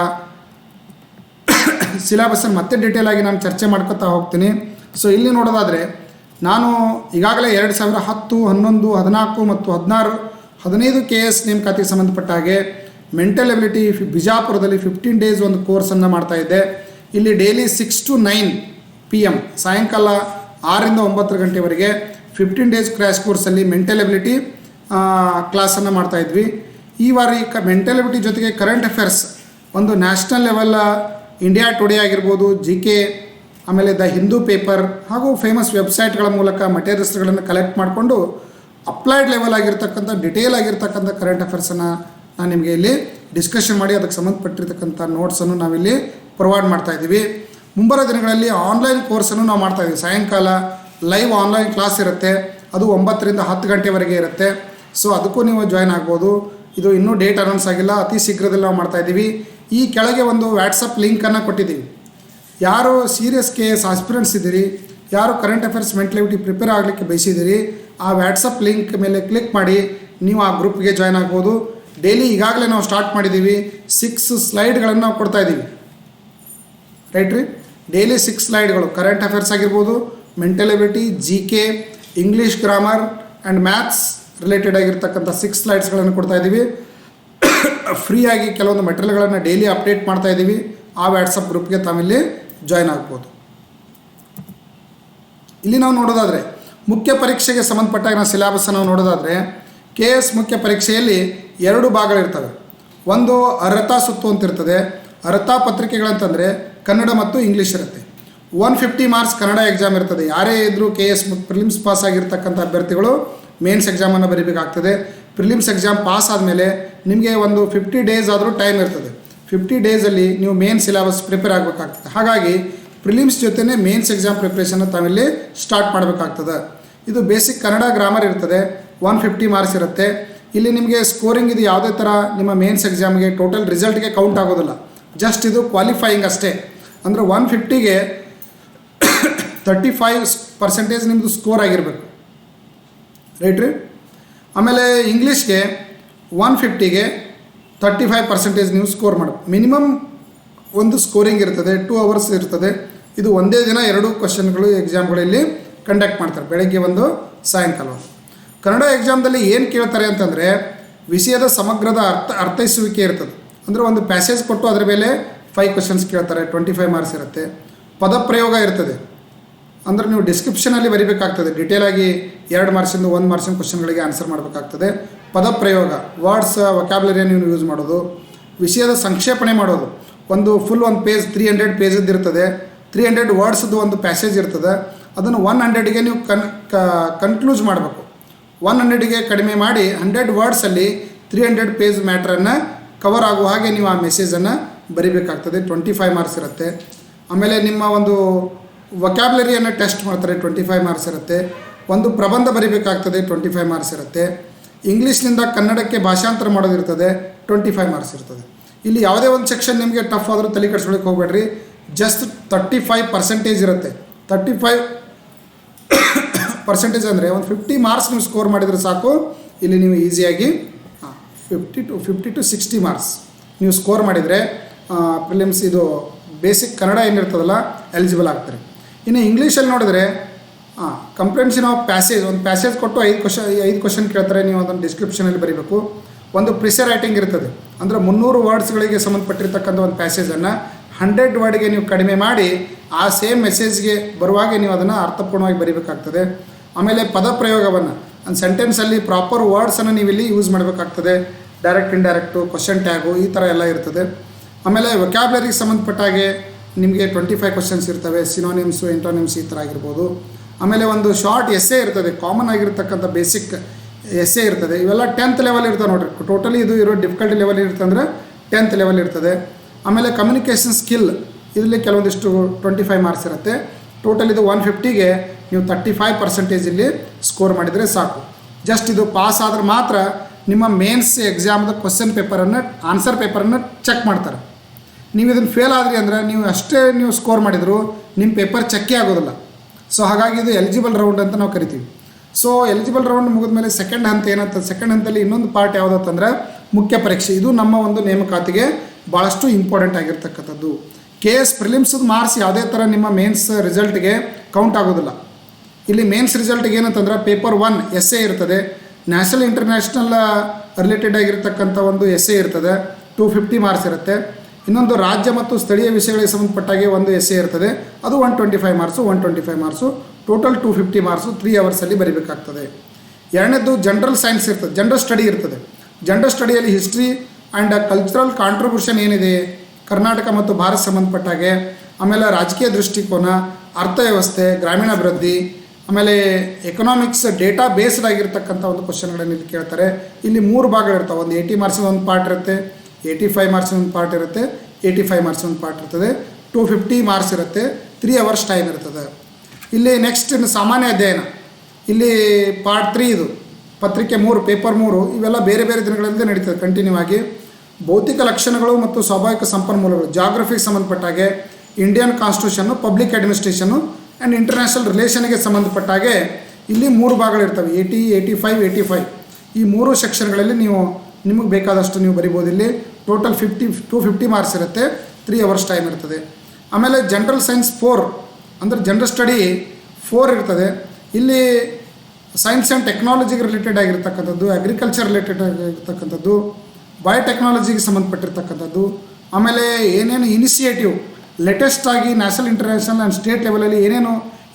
ಸಿಲೆಬಸ್ಸನ್ನು ಮತ್ತೆ ಡೀಟೇಲ್ ಆಗಿ ನಾನು ಚರ್ಚೆ ಮಾಡ್ಕೊತಾ ಹೋಗ್ತೀನಿ. ಸೊ ಇಲ್ಲಿ ನೋಡೋದಾದರೆ, ನಾನು ಈಗಾಗಲೇ ಎರಡು ಸಾವಿರ ಹತ್ತು, ಹನ್ನೊಂದು, ಹದಿನಾಲ್ಕು ಮತ್ತು ಹದಿನಾರು, ಹದಿನೈದು ಕೆ ಎಸ್ ನೇಮಕಾತಿಗೆ ಸಂಬಂಧಪಟ್ಟ ಹಾಗೆ ಮೆಂಟಲ್ ಎಬಿಲಿಟಿ ಬಿಜಾಪುರದಲ್ಲಿ ಫಿಫ್ಟೀನ್ ಡೇಸ್ ಒಂದು ಕೋರ್ಸನ್ನು ಮಾಡ್ತಾ ಇದ್ದೆ. ಇಲ್ಲಿ daily six to nine P M ಸಾಯಂಕಾಲ ಆರರಿಂದ ಒಂಬತ್ತು ಗಂಟೆವರೆಗೆ ಫಿಫ್ಟೀನ್ ಡೇಸ್ ಕ್ರ್ಯಾಶ್ ಕೋರ್ಸಲ್ಲಿ ಮೆಂಟಲ್ ಎಬಿಲಿಟಿ ಕ್ಲಾಸನ್ನು ಮಾಡ್ತಾ ಇದ್ವಿ ಈ ಕ ಮೆಂಟಾಲಿಟಿ ಜೊತೆಗೆ ಕರೆಂಟ್ ಅಫೇರ್ಸ್ ಒಂದು ನ್ಯಾಷನಲ್ ಲೆವೆಲ್ಲ ಇಂಡಿಯಾ ಟುಡೇ ಆಗಿರ್ಬೋದು ಜಿ ಕೆ ಆಮೇಲೆ ದ ಹಿಂದೂ ಪೇಪರ್ ಹಾಗೂ ಫೇಮಸ್ ವೆಬ್ಸೈಟ್ಗಳ ಮೂಲಕ ಮಟೀರಿಯಲ್ಸ್ಗಳನ್ನು ಕಲೆಕ್ಟ್ ಮಾಡಿಕೊಂಡು ಅಪ್ಲೈಡ್ ಲೆವೆಲ್ ಆಗಿರ್ತಕ್ಕಂಥ ಡಿಟೇಲ್ ಆಗಿರ್ತಕ್ಕಂಥ ಕರೆಂಟ್ ಅಫೇರ್ಸನ್ನು ನಾನು ನಿಮಗೆ ಇಲ್ಲಿ ಡಿಸ್ಕಷನ್ ಮಾಡಿ ಅದಕ್ಕೆ ಸಂಬಂಧಪಟ್ಟಿರ್ತಕ್ಕಂಥ ನೋಟ್ಸನ್ನು ನಾವಿಲ್ಲಿ ಪ್ರೊವೈಡ್ ಮಾಡ್ತಾ ಇದ್ದೀವಿ. ಮುಂಬರ ದಿನಗಳಲ್ಲಿ ಆನ್ಲೈನ್ ಕೋರ್ಸನ್ನು ನಾವು ಮಾಡ್ತಾ ಇದ್ದೀವಿ. ಸಾಯಂಕಾಲ ಲೈವ್ ಆನ್ಲೈನ್ ಕ್ಲಾಸ್ ಇರುತ್ತೆ. ಅದು ಒಂಬತ್ತರಿಂದ ಹತ್ತು ಗಂಟೆವರೆಗೆ ಇರುತ್ತೆ. ಸೊ ಅದಕ್ಕೂ ನೀವು ಜಾಯ್ನ್ ಆಗ್ಬೋದು. ಇದು ಇನ್ನೂ ಡೇಟ್ ಅನೌನ್ಸ್ ಆಗಿಲ್ಲ. ಅತಿ ಶೀಘ್ರದಲ್ಲಿ ನಾವು ಮಾಡ್ತಾ ಇದ್ದೀವಿ. ಈ ಕೆಳಗೆ ಒಂದು ವ್ಯಾಟ್ಸಪ್ ಲಿಂಕನ್ನು ಕೊಟ್ಟಿದ್ದೀವಿ. ಯಾರು ಸೀರಿಯಸ್ ಕೆ ಎಸ್ ಆಸ್ಪಿರೆಂಟ್ಸ್ ಇದ್ದೀರಿ, ಯಾರು ಕರೆಂಟ್ ಅಫೇರ್ಸ್ ಮೆಂಟಲಿವಿಟಿ ಪ್ರಿಪೇರ್ ಆಗಲಿಕ್ಕೆ ಬಯಸಿದ್ದೀರಿ, ಆ ವ್ಯಾಟ್ಸಪ್ ಲಿಂಕ್ ಮೇಲೆ ಕ್ಲಿಕ್ ಮಾಡಿ, ನೀವು ಆ ಗ್ರೂಪ್ಗೆ ಜಾಯ್ನ್ ಆಗ್ಬೋದು. ಡೈಲಿ ಈಗಾಗಲೇ ನಾವು ಸ್ಟಾರ್ಟ್ ಮಾಡಿದ್ದೀವಿ. ಸಿಕ್ಸ್ ಸ್ಲೈಡ್ಗಳನ್ನು ನಾವು ಕೊಡ್ತಾ ಇದ್ದೀವಿ. ರೈಟ್ ರೀ? ಡೈಲಿ ಸಿಕ್ಸ್ ಸ್ಲೈಡ್ಗಳು ಕರೆಂಟ್ ಅಫೇರ್ಸ್ ಆಗಿರ್ಬೋದು mental ability G K English grammar and maths related ಆಗಿರ್ತಕ್ಕಂಥ ಸಿಕ್ಸ್ ಸ್ಲೈಡ್ಸ್ಗಳನ್ನು ಕೊಡ್ತಾ ಇದ್ದೀವಿ ಫ್ರೀಯಾಗಿ ಕೆಲವೊಂದು ಮೆಟೀರಿಯಲ್ಗಳನ್ನು ಡೈಲಿ ಅಪ್ಡೇಟ್ ಮಾಡ್ತಾ ಇದ್ದೀವಿ ಆ ವ್ಯಾಟ್ಸಪ್ ಗ್ರೂಪ್ಗೆ ತಾವಿಲ್ಲಿ ಜಾಯ್ನ್ ಆಗ್ಬೋದು. ಇಲ್ಲಿ ನಾವು ನೋಡೋದಾದರೆ, ಮುಖ್ಯ ಪರೀಕ್ಷೆಗೆ ಸಂಬಂಧಪಟ್ಟಾಗ ನಾವು ಸಿಲೆಬಸ್ ನಾವು ನೋಡೋದಾದರೆ ಕೆ ಎಸ್ ಮುಖ್ಯ ಪರೀಕ್ಷೆಯಲ್ಲಿ ಎರಡು ಭಾಗಗಳಿರ್ತವೆ. ಒಂದು ಅರ್ಹತಾ ಸುತ್ತು ಅಂತ ಇರ್ತದೆ. ಅರ್ಹತಾ ಪತ್ರಿಕೆಗಳಂತಂದರೆ ಕನ್ನಡ ಮತ್ತು ಇಂಗ್ಲೀಷ್ ಇರುತ್ತೆ. One fifty marks Kannada exam ಇರ್ತದೆ. ಯಾರೇ ಇದ್ದರೂ ಕೆ ಎಸ್ ಪ್ರಿಲಿಮ್ಸ್ ಪಾಸ್ ಆಗಿರ್ತಕ್ಕಂಥ ಅಭ್ಯರ್ಥಿಗಳು ಮೇನ್ಸ್ ಎಕ್ಸಾಮನ್ನು ಬರೀಬೇಕಾಗ್ತದೆ. ಪ್ರಿಲಿಮ್ಸ್ ಎಕ್ಸಾಮ್ ಪಾಸ್ ಆದಮೇಲೆ ನಿಮಗೆ ಒಂದು ಫಿಫ್ಟಿ ಡೇಸ್ ಆದರೂ ಟೈಮ್ ಇರ್ತದೆ. ಫಿಫ್ಟಿ ಡೇಸಲ್ಲಿ ನೀವು ಮೇನ್ ಸಿಲೆಬಸ್ ಪ್ರಿಪೇರ್ ಆಗಬೇಕಾಗ್ತದೆ. ಹಾಗಾಗಿ ಪ್ರಿಲಿಮ್ಸ್ ಜೊತೆನೇ ಮೇನ್ಸ್ ಎಕ್ಸಾಮ್ ಪ್ರಿಪ್ರೇಷನ್ ತಾವಿಲ್ಲಿ ಸ್ಟಾರ್ಟ್ ಮಾಡಬೇಕಾಗ್ತದೆ. ಇದು ಬೇಸಿಕ್ ಕನ್ನಡ ಗ್ರಾಮರ್ ಇರ್ತದೆ. ಒನ್ ಫಿಫ್ಟಿ ಮಾರ್ಕ್ಸ್ ಇರುತ್ತೆ. ಇಲ್ಲಿ ನಿಮಗೆ ಸ್ಕೋರಿಂಗ್ ಇದು ಯಾವುದೇ ಥರ ನಿಮ್ಮ ಮೇನ್ಸ್ ಎಕ್ಸಾಮ್ಗೆ ಟೋಟಲ್ ರಿಸಲ್ಟ್ಗೆ ಕೌಂಟ್ ಆಗೋದಿಲ್ಲ. ಜಸ್ಟ್ ಇದು ಕ್ವಾಲಿಫೈಯಿಂಗ್ ಅಷ್ಟೇ. ಅಂದರೆ ಒನ್ ಫಿಫ್ಟಿಗೆ ತರ್ಟಿ ಫೈವ್ ಪರ್ಸೆಂಟೇಜ್ ನಿಮ್ಮದು ಸ್ಕೋರ್ ಆಗಿರಬೇಕು. ರೈಟ್ ರೀ ಆಮೇಲೆ ಇಂಗ್ಲೀಷ್ಗೆ ಒನ್ ಫಿಫ್ಟಿಗೆ ತರ್ಟಿ ಫೈವ್ ಪರ್ಸೆಂಟೇಜ್ ನೀವು ಸ್ಕೋರ್ ಮಾಡಬೇಕು ಮಿನಿಮಮ್ ಒಂದು ಸ್ಕೋರಿಂಗ್ ಇರ್ತದೆ ಟೂ ಅವರ್ಸ್ ಇರ್ತದೆ. ಇದು ಒಂದೇ ದಿನ ಎರಡು ಕ್ವಶನ್ಗಳು ಎಕ್ಸಾಮ್ಗಳಲ್ಲಿ ಕಂಡಕ್ಟ್ ಮಾಡ್ತಾರೆ. ಬೆಳಗ್ಗೆ ಒಂದು, ಸಾಯಂಕಾಲ ಕನ್ನಡ ಎಕ್ಸಾಮ್ದಲ್ಲಿ ಏನು ಕೇಳ್ತಾರೆ ಅಂತಂದರೆ, ವಿಷಯದ ಸಮಗ್ರದ ಅರ್ಥ, ಅರ್ಥೈಸುವಿಕೆ ಇರ್ತದೆ. ಅಂದರೆ ಒಂದು ಪ್ಯಾಸೇಜ್ ಕೊಟ್ಟು ಅದರ ಮೇಲೆ ಫೈವ್ ಕ್ವಶನ್ಸ್ ಕೇಳ್ತಾರೆ ಟ್ವೆಂಟಿ ಫೈವ್ ಮಾರ್ಕ್ಸ್ ಇರುತ್ತೆ. ಪದಪ್ರಯೋಗ ಇರ್ತದೆ. ಅಂದರೆ ನೀವು ಡಿಸ್ಕ್ರಿಪ್ಷನಲ್ಲಿ ಬರಿಬೇಕಾಗ್ತದೆ. ಡಿಟೇಲಾಗಿ ಎರಡು ಮಾರ್ಕ್ಸಿಂದ ಒಂದು ಮಾರ್ಕ್ಸಿನ ಕ್ವಶನ್ಗಳಿಗೆ ಆನ್ಸರ್ ಮಾಡಬೇಕಾಗ್ತದೆ. ಪದಪ್ರಯೋಗ ವರ್ಡ್ಸ್ ವೊಕ್ಯಾಬ್ಲರಿಯನ್ನು ನೀವು ಯೂಸ್ ಮಾಡೋದು. ವಿಷಯದ ಸಂಕ್ಷೇಪಣೆ ಮಾಡೋದು. ಒಂದು ಫುಲ್ ಒಂದು ಪೇಜ್ ತ್ರೀ ಹಂಡ್ರೆಡ್ ಪೇಜದ್ದು ಇರ್ತದೆ. ತ್ರೀ ಹಂಡ್ರೆಡ್ ವರ್ಡ್ಸ್ದು ಒಂದು ಪ್ಯಾಸೇಜ್ ಇರ್ತದೆ. ಅದನ್ನು ಒನ್ ಹಂಡ್ರೆಡ್ಗೆ ನೀವು ಕನ್ ಕನ್ಕ್ಲೂಸ್ ಮಾಡಬೇಕು. ಒನ್ ಹಂಡ್ರೆಡ್ಗೆ ಕಡಿಮೆ ಮಾಡಿ ಹಂಡ್ರೆಡ್ ವರ್ಡ್ಸಲ್ಲಿ ತ್ರೀ ಹಂಡ್ರೆಡ್ ಪೇಜ್ ಮ್ಯಾಟ್ರನ್ನು ಕವರ್ ಆಗುವ ಹಾಗೆ ನೀವು ಆ ಮೆಸೇಜನ್ನು ಬರಿಬೇಕಾಗ್ತದೆ. ಟ್ವೆಂಟಿ ಫೈವ್ ಮಾರ್ಕ್ಸ್ ಇರುತ್ತೆ. ಆಮೇಲೆ ನಿಮ್ಮ ಒಂದು ವೊಕ್ಯಾಬ್ಲರಿಯನ್ನು ಟೆಸ್ಟ್ ಮಾಡ್ತಾರೆ ಟ್ವೆಂಟಿ ಫೈವ್ ಮಾರ್ಕ್ಸ್ ಇರುತ್ತೆ. ಒಂದು ಪ್ರಬಂಧ ಬರಿಬೇಕಾಗ್ತದೆ ಟ್ವೆಂಟಿ ಫೈವ್ ಮಾರ್ಕ್ಸ್ ಇರುತ್ತೆ. ಇಂಗ್ಲೀಷ್ನಿಂದ ಕನ್ನಡಕ್ಕೆ ಭಾಷಾಂತರ ಮಾಡೋದಿರ್ತದೆ ಟ್ವೆಂಟಿ ಫೈವ್ ಮಾರ್ಕ್ಸ್ ಇರ್ತದೆ. ಇಲ್ಲಿ ಯಾವುದೇ ಒಂದು ಸೆಕ್ಷನ್ ನಿಮಗೆ ಟಫ್ ಆದರೂ ತಲೆ ಕೆಡಿಸ್ಕೊಳಕ್ಕೆ ಹೋಗಬೇಡ್ರಿ. ಜಸ್ಟ್ ತರ್ಟಿ ಫೈವ್ ಪರ್ಸೆಂಟೇಜ್ ಇರುತ್ತೆ. ತರ್ಟಿ ಫೈವ್ ಪರ್ಸೆಂಟೇಜ್ ಅಂದರೆ ಒಂದು ಫಿಫ್ಟಿ ಮಾರ್ಕ್ಸ್ ನೀವು ಸ್ಕೋರ್ ಮಾಡಿದರೆ ಸಾಕು. ಇಲ್ಲಿ ನೀವು ಈಸಿಯಾಗಿ fifty to fifty to sixty marks ನೀವು ಸ್ಕೋರ್ ಮಾಡಿದರೆ ಪ್ರಿಲಿಮ್ಸ್ ಇದು ಬೇಸಿಕ್ ಕನ್ನಡ ಏನಿರ್ತದಲ್ಲ ಎಲಿಜಿಬಲ್ ಆಗ್ತಾರೆ ಇನ್ನು ಇಂಗ್ಲೀಷಲ್ಲಿ ನೋಡಿದ್ರೆ ಹಾಂ ಕಂಪ್ರೆನ್ಷನ್ ಆಫ್ ಪ್ಯಾಸೇಜ್ ಒಂದು ಪ್ಯಾಸೇಜ್ ಕೊಟ್ಟು ಐದು ಕ್ವಶನ್ ಐದು ಕ್ವಶನ್ ಕೇಳ್ತಾರೆ, ನೀವು ಅದನ್ನು ಡಿಸ್ಕ್ರಿಪ್ಷನಲ್ಲಿ ಬರೀಬೇಕು. ಒಂದು ಪ್ರಿಸರ್ ರೈಟಿಂಗ್ ಇರ್ತದೆ. ಅಂದರೆ ಮುನ್ನೂರು ವರ್ಡ್ಸ್ಗಳಿಗೆ ಸಂಬಂಧಪಟ್ಟಿರ್ತಕ್ಕಂಥ ಒಂದು ಪ್ಯಾಸೇಜನ್ನು ಹಂಡ್ರೆಡ್ ವರ್ಡ್ಗೆ ನೀವು ಕಡಿಮೆ ಮಾಡಿ, ಆ ಸೇಮ್ ಮೆಸೇಜ್ಗೆ ಬರುವಾಗೆ ನೀವು ಅದನ್ನು ಅರ್ಥಪೂರ್ಣವಾಗಿ ಬರೀಬೇಕಾಗ್ತದೆ. ಆಮೇಲೆ ಪದ ಪ್ರಯೋಗವನ್ನು, ಒಂದು ಸೆಂಟೆನ್ಸಲ್ಲಿ ಪ್ರಾಪರ್ ವರ್ಡ್ಸನ್ನು ನೀವು ಇಲ್ಲಿ ಯೂಸ್ ಮಾಡಬೇಕಾಗ್ತದೆ. ಡೈರೆಕ್ಟ್ ಇಂಡೈರೆಕ್ಟು ಕ್ವಶನ್ ಟ್ಯಾಗು ಈ ಥರ ಎಲ್ಲ ಇರ್ತದೆ. ಆಮೇಲೆ ವೆಕ್ಯಾಬ್ಲರಿಗೆ ಸಂಬಂಧಪಟ್ಟ ಹಾಗೆ ನಿಮಗೆ ಟ್ವೆಂಟಿ ಫೈವ್ ಕ್ವಶನ್ಸ್ ಇರ್ತವೆ ಸಿನೋನಿಮ್ಸು ಇಂಟೋನಿಮ್ಸ್ ಈ ಥರ ಆಗಿರ್ಬೋದು. ಆಮೇಲೆ ಒಂದು ಶಾರ್ಟ್ ಎಸ್ಸೇ ಇರ್ತದೆ ಕಾಮನ್ ಆಗಿರ್ತಕ್ಕಂಥ ಬೇಸಿಕ್ ಎಸ್ಸೇ ಇರ್ತದೆ. ಇವೆಲ್ಲ ಟೆಂತ್ ಲೆವೆಲ್ ಇರ್ತವೆ ನೋಡಿರಿ. ಟೋಟಲಿ ಇದು ಇರೋ ಡಿಫಿಕಲ್ಟಿ ಲೆವೆಲ್ ಇರ್ತಂದ್ರೆ ಟೆಂತ್ ಲೆವೆಲ್ ಇರ್ತದೆ. ಆಮೇಲೆ ಕಮ್ಯುನಿಕೇಷನ್ ಸ್ಕಿಲ್ ಇದರಲ್ಲಿ ಕೆಲವೊಂದಿಷ್ಟು ಟ್ವೆಂಟಿ ಫೈವ್ ಮಾರ್ಕ್ಸ್ ಇರುತ್ತೆ. ಟೋಟಲ್ ಇದು ಒನ್ ಫಿಫ್ಟಿಗೆ ನೀವು ತರ್ಟಿ ಫೈವ್ ಪರ್ಸೆಂಟೇಜ್ ಇಲ್ಲಿ ಸ್ಕೋರ್ ಮಾಡಿದರೆ ಸಾಕು. ಜಸ್ಟ್ ಇದು ಪಾಸ್ ಆದರೆ ಮಾತ್ರ ನಿಮ್ಮ ಮೇನ್ಸ್ ಎಕ್ಸಾಮ್ದ ಕ್ವಶನ್ ಪೇಪರನ್ನು ಆನ್ಸರ್ ಪೇಪರನ್ನು ಚೆಕ್ ಮಾಡ್ತಾರೆ. ನೀವು ಇದನ್ನು ಫೇಲ್ ಆದ್ರಿ ಅಂದರೆ ನೀವು ಅಷ್ಟೇ ನೀವು ಸ್ಕೋರ್ ಮಾಡಿದ್ರು ನಿಮ್ಮ ಪೇಪರ್ ಚಕ್ಕೆ ಆಗೋದಿಲ್ಲ. ಸೊ ಹಾಗಾಗಿ ಇದು ಎಲಿಜಿಬಲ್ ರೌಂಡ್ ಅಂತ ನಾವು ಕರಿತೀವಿ. ಸೊ ಎಲಿಜಿಬಲ್ ರೌಂಡ್ ಮುಗಿದ ಮೇಲೆ ಸೆಕೆಂಡ್ ಹಂತ ಏನಂತ ಸೆಕೆಂಡ್ ಹಂತಲ್ಲಿ ಇನ್ನೊಂದು ಪಾರ್ಟ್ ಯಾವುದಂತಂದರೆ ಮುಖ್ಯ ಪರೀಕ್ಷೆ. ಇದು ನಮ್ಮ ಒಂದು ನೇಮಕಾತಿಗೆ ಭಾಳಷ್ಟು ಇಂಪಾರ್ಟೆಂಟ್ ಆಗಿರ್ತಕ್ಕಂಥದ್ದು. ಕೆ ಎಸ್ ಪ್ರಿಲಿಮ್ಸದ ಮಾರ್ಕ್ಸ್ ಯಾವುದೇ ಥರ ನಿಮ್ಮ ಮೇನ್ಸ್ ರಿಸಲ್ಟ್ಗೆ ಕೌಂಟ್ ಆಗೋದಿಲ್ಲ. ಇಲ್ಲಿ ಮೇನ್ಸ್ ರಿಸಲ್ಟ್ಗೆ ಏನಂತಂದ್ರೆ ಪೇಪರ್ ಒನ್ ಎಸ್ ಎ ಇರ್ತದೆ. ನ್ಯಾಷನಲ್ ಇಂಟರ್ನ್ಯಾಷನಲ್ ರಿಲೇಟೆಡ್ ಆಗಿರ್ತಕ್ಕಂಥ ಒಂದು ಎಸ್ ಎ ಇರ್ತದೆ. ಟೂ ಫಿಫ್ಟಿ ಮಾರ್ಕ್ಸ್ ಇರುತ್ತೆ. ಇನ್ನೊಂದು ರಾಜ್ಯ ಮತ್ತು ಸ್ಥಳೀಯ ವಿಷಯಗಳಿಗೆ ಸಂಬಂಧಪಟ್ಟಾಗೆ ಒಂದು ಎಸ್ ಎ ಇರ್ತದೆ. ಅದು one twenty five marks one twenty five marks total two fifty marks three ಅವರ್ಸಲ್ಲಿ ಬರೀಬೇಕಾಗ್ತದೆ. ಎರಡನೇದು ಜನರಲ್ ಸೈನ್ಸ್ ಇರ್ತದೆ ಜನರಲ್ ಸ್ಟಡಿ ಇರ್ತದೆ. ಜನರಲ್ ಸ್ಟಡಿಯಲ್ಲಿ ಹಿಸ್ಟ್ರಿ ಆ್ಯಂಡ್ ಕಲ್ಚರಲ್ ಕಾಂಟ್ರಿಬ್ಯೂಷನ್ ಏನಿದೆ? ಕರ್ನಾಟಕ ಮತ್ತು ಭಾರತ ಸಂಬಂಧಪಟ್ಟಾಗೆ, ಆಮೇಲೆ ರಾಜಕೀಯ ದೃಷ್ಟಿಕೋನ, ಅರ್ಥವ್ಯವಸ್ಥೆ, ಗ್ರಾಮೀಣಾಭಿವೃದ್ಧಿ, ಆಮೇಲೆ ಎಕನಾಮಿಕ್ಸ್ ಡೇಟಾ ಬೇಸ್ಡ್ ಆಗಿರ್ತಕ್ಕಂಥ ಒಂದು ಕ್ವಶನ್ಗಳನ್ನು ಇಲ್ಲಿ ಕೇಳ್ತಾರೆ. ಇಲ್ಲಿ ಮೂರು ಭಾಗಗಳಿರ್ತಾವೆ, ಒಂದು ಏಯ್ಟಿ ಮಾರ್ಕ್ಸಿನ ಒಂದು ಪಾರ್ಟ್ ಇರುತ್ತೆ ಏಯ್ಟಿ ಫೈವ್ ಮಾರ್ಕ್ಸಿನ ಒಂದು ಪಾರ್ಟ್ ಇರುತ್ತೆ ಏಯ್ಟಿ ಫೈವ್ ಮಾರ್ಕ್ಸಿನ ಒಂದು ಪಾರ್ಟ್ ಇರ್ತದೆ. ಟೂ ಫಿಫ್ಟಿ ಮಾರ್ಕ್ಸ್ ಇರುತ್ತೆ ತ್ರೀ ಅವರ್ಸ್ ಟೈಮ್ ಇರ್ತದೆ. ಇಲ್ಲಿ ನೆಕ್ಸ್ಟ್ ಸಾಮಾನ್ಯ ಅಧ್ಯಯನ. ಇಲ್ಲಿ ಪಾರ್ಟ್ ತ್ರೀ ಇದು. ಪತ್ರಿಕೆ ಮೂರು ಪೇಪರ್ ಮೂರು, ಇವೆಲ್ಲ ಬೇರೆ ಬೇರೆ ದಿನಗಳಿಂದ ನಡೀತದೆ ಕಂಟಿನ್ಯೂ ಆಗಿ. ಭೌತಿಕ ಲಕ್ಷಣಗಳು ಮತ್ತು ಸ್ವಾಭಾವಿಕ ಸಂಪನ್ಮೂಲಗಳು ಜಾಗ್ರಫಿಗೆ ಸಂಬಂಧಪಟ್ಟಾಗೆ Indian constitution public administration and international ರಿಲೇಷನ್ಗೆ ಸಂಬಂಧಪಟ್ಟಾಗೆ ಇಲ್ಲಿ ಮೂರು ಭಾಗಗಳಿರ್ತವೆ eighty eighty five eighty five ಈ ಮೂರು ಸೆಕ್ಷನ್ಗಳಲ್ಲಿ ನೀವು ನಿಮಗೆ ಬೇಕಾದಷ್ಟು ನೀವು ಬರಿಬೋದು ಇಲ್ಲಿ. Total fifty to fifty marks ಇರುತ್ತೆ. ತ್ರೀ ಅವರ್ಸ್ ಟೈಮ್ ಇರ್ತದೆ. ಆಮೇಲೆ ಜನರಲ್ ಸೈನ್ಸ್ ಫೋರ್ ಅಂದರೆ ಜನರಲ್ ಸ್ಟಡಿ ಫೋರ್ ಇರ್ತದೆ. ಇಲ್ಲಿ ಸೈನ್ಸ್ ಆ್ಯಂಡ್ ಟೆಕ್ನಾಲಜಿಗೆ ರಿಲೇಟೆಡ್ ಆಗಿರ್ತಕ್ಕಂಥದ್ದು ಅಗ್ರಿಕಲ್ಚರ್ ರಿಲೇಟೆಡ್ ಆಗಿರ್ತಕ್ಕಂಥದ್ದು ಬಯೋಟೆಕ್ನಾಲಜಿಗೆ ಸಂಬಂಧಪಟ್ಟಿರ್ತಕ್ಕಂಥದ್ದು, ಆಮೇಲೆ ಏನೇನು ಇನಿಷಿಯೇಟಿವ್ ಲೇಟೆಸ್ಟ್ ಆಗಿ ನ್ಯಾಷನಲ್ ಇಂಟರ್ನ್ಯಾಷನಲ್ ಆ್ಯಂಡ್ ಸ್ಟೇಟ್ ಲೆವೆಲಲ್ಲಿ ಏನೇನು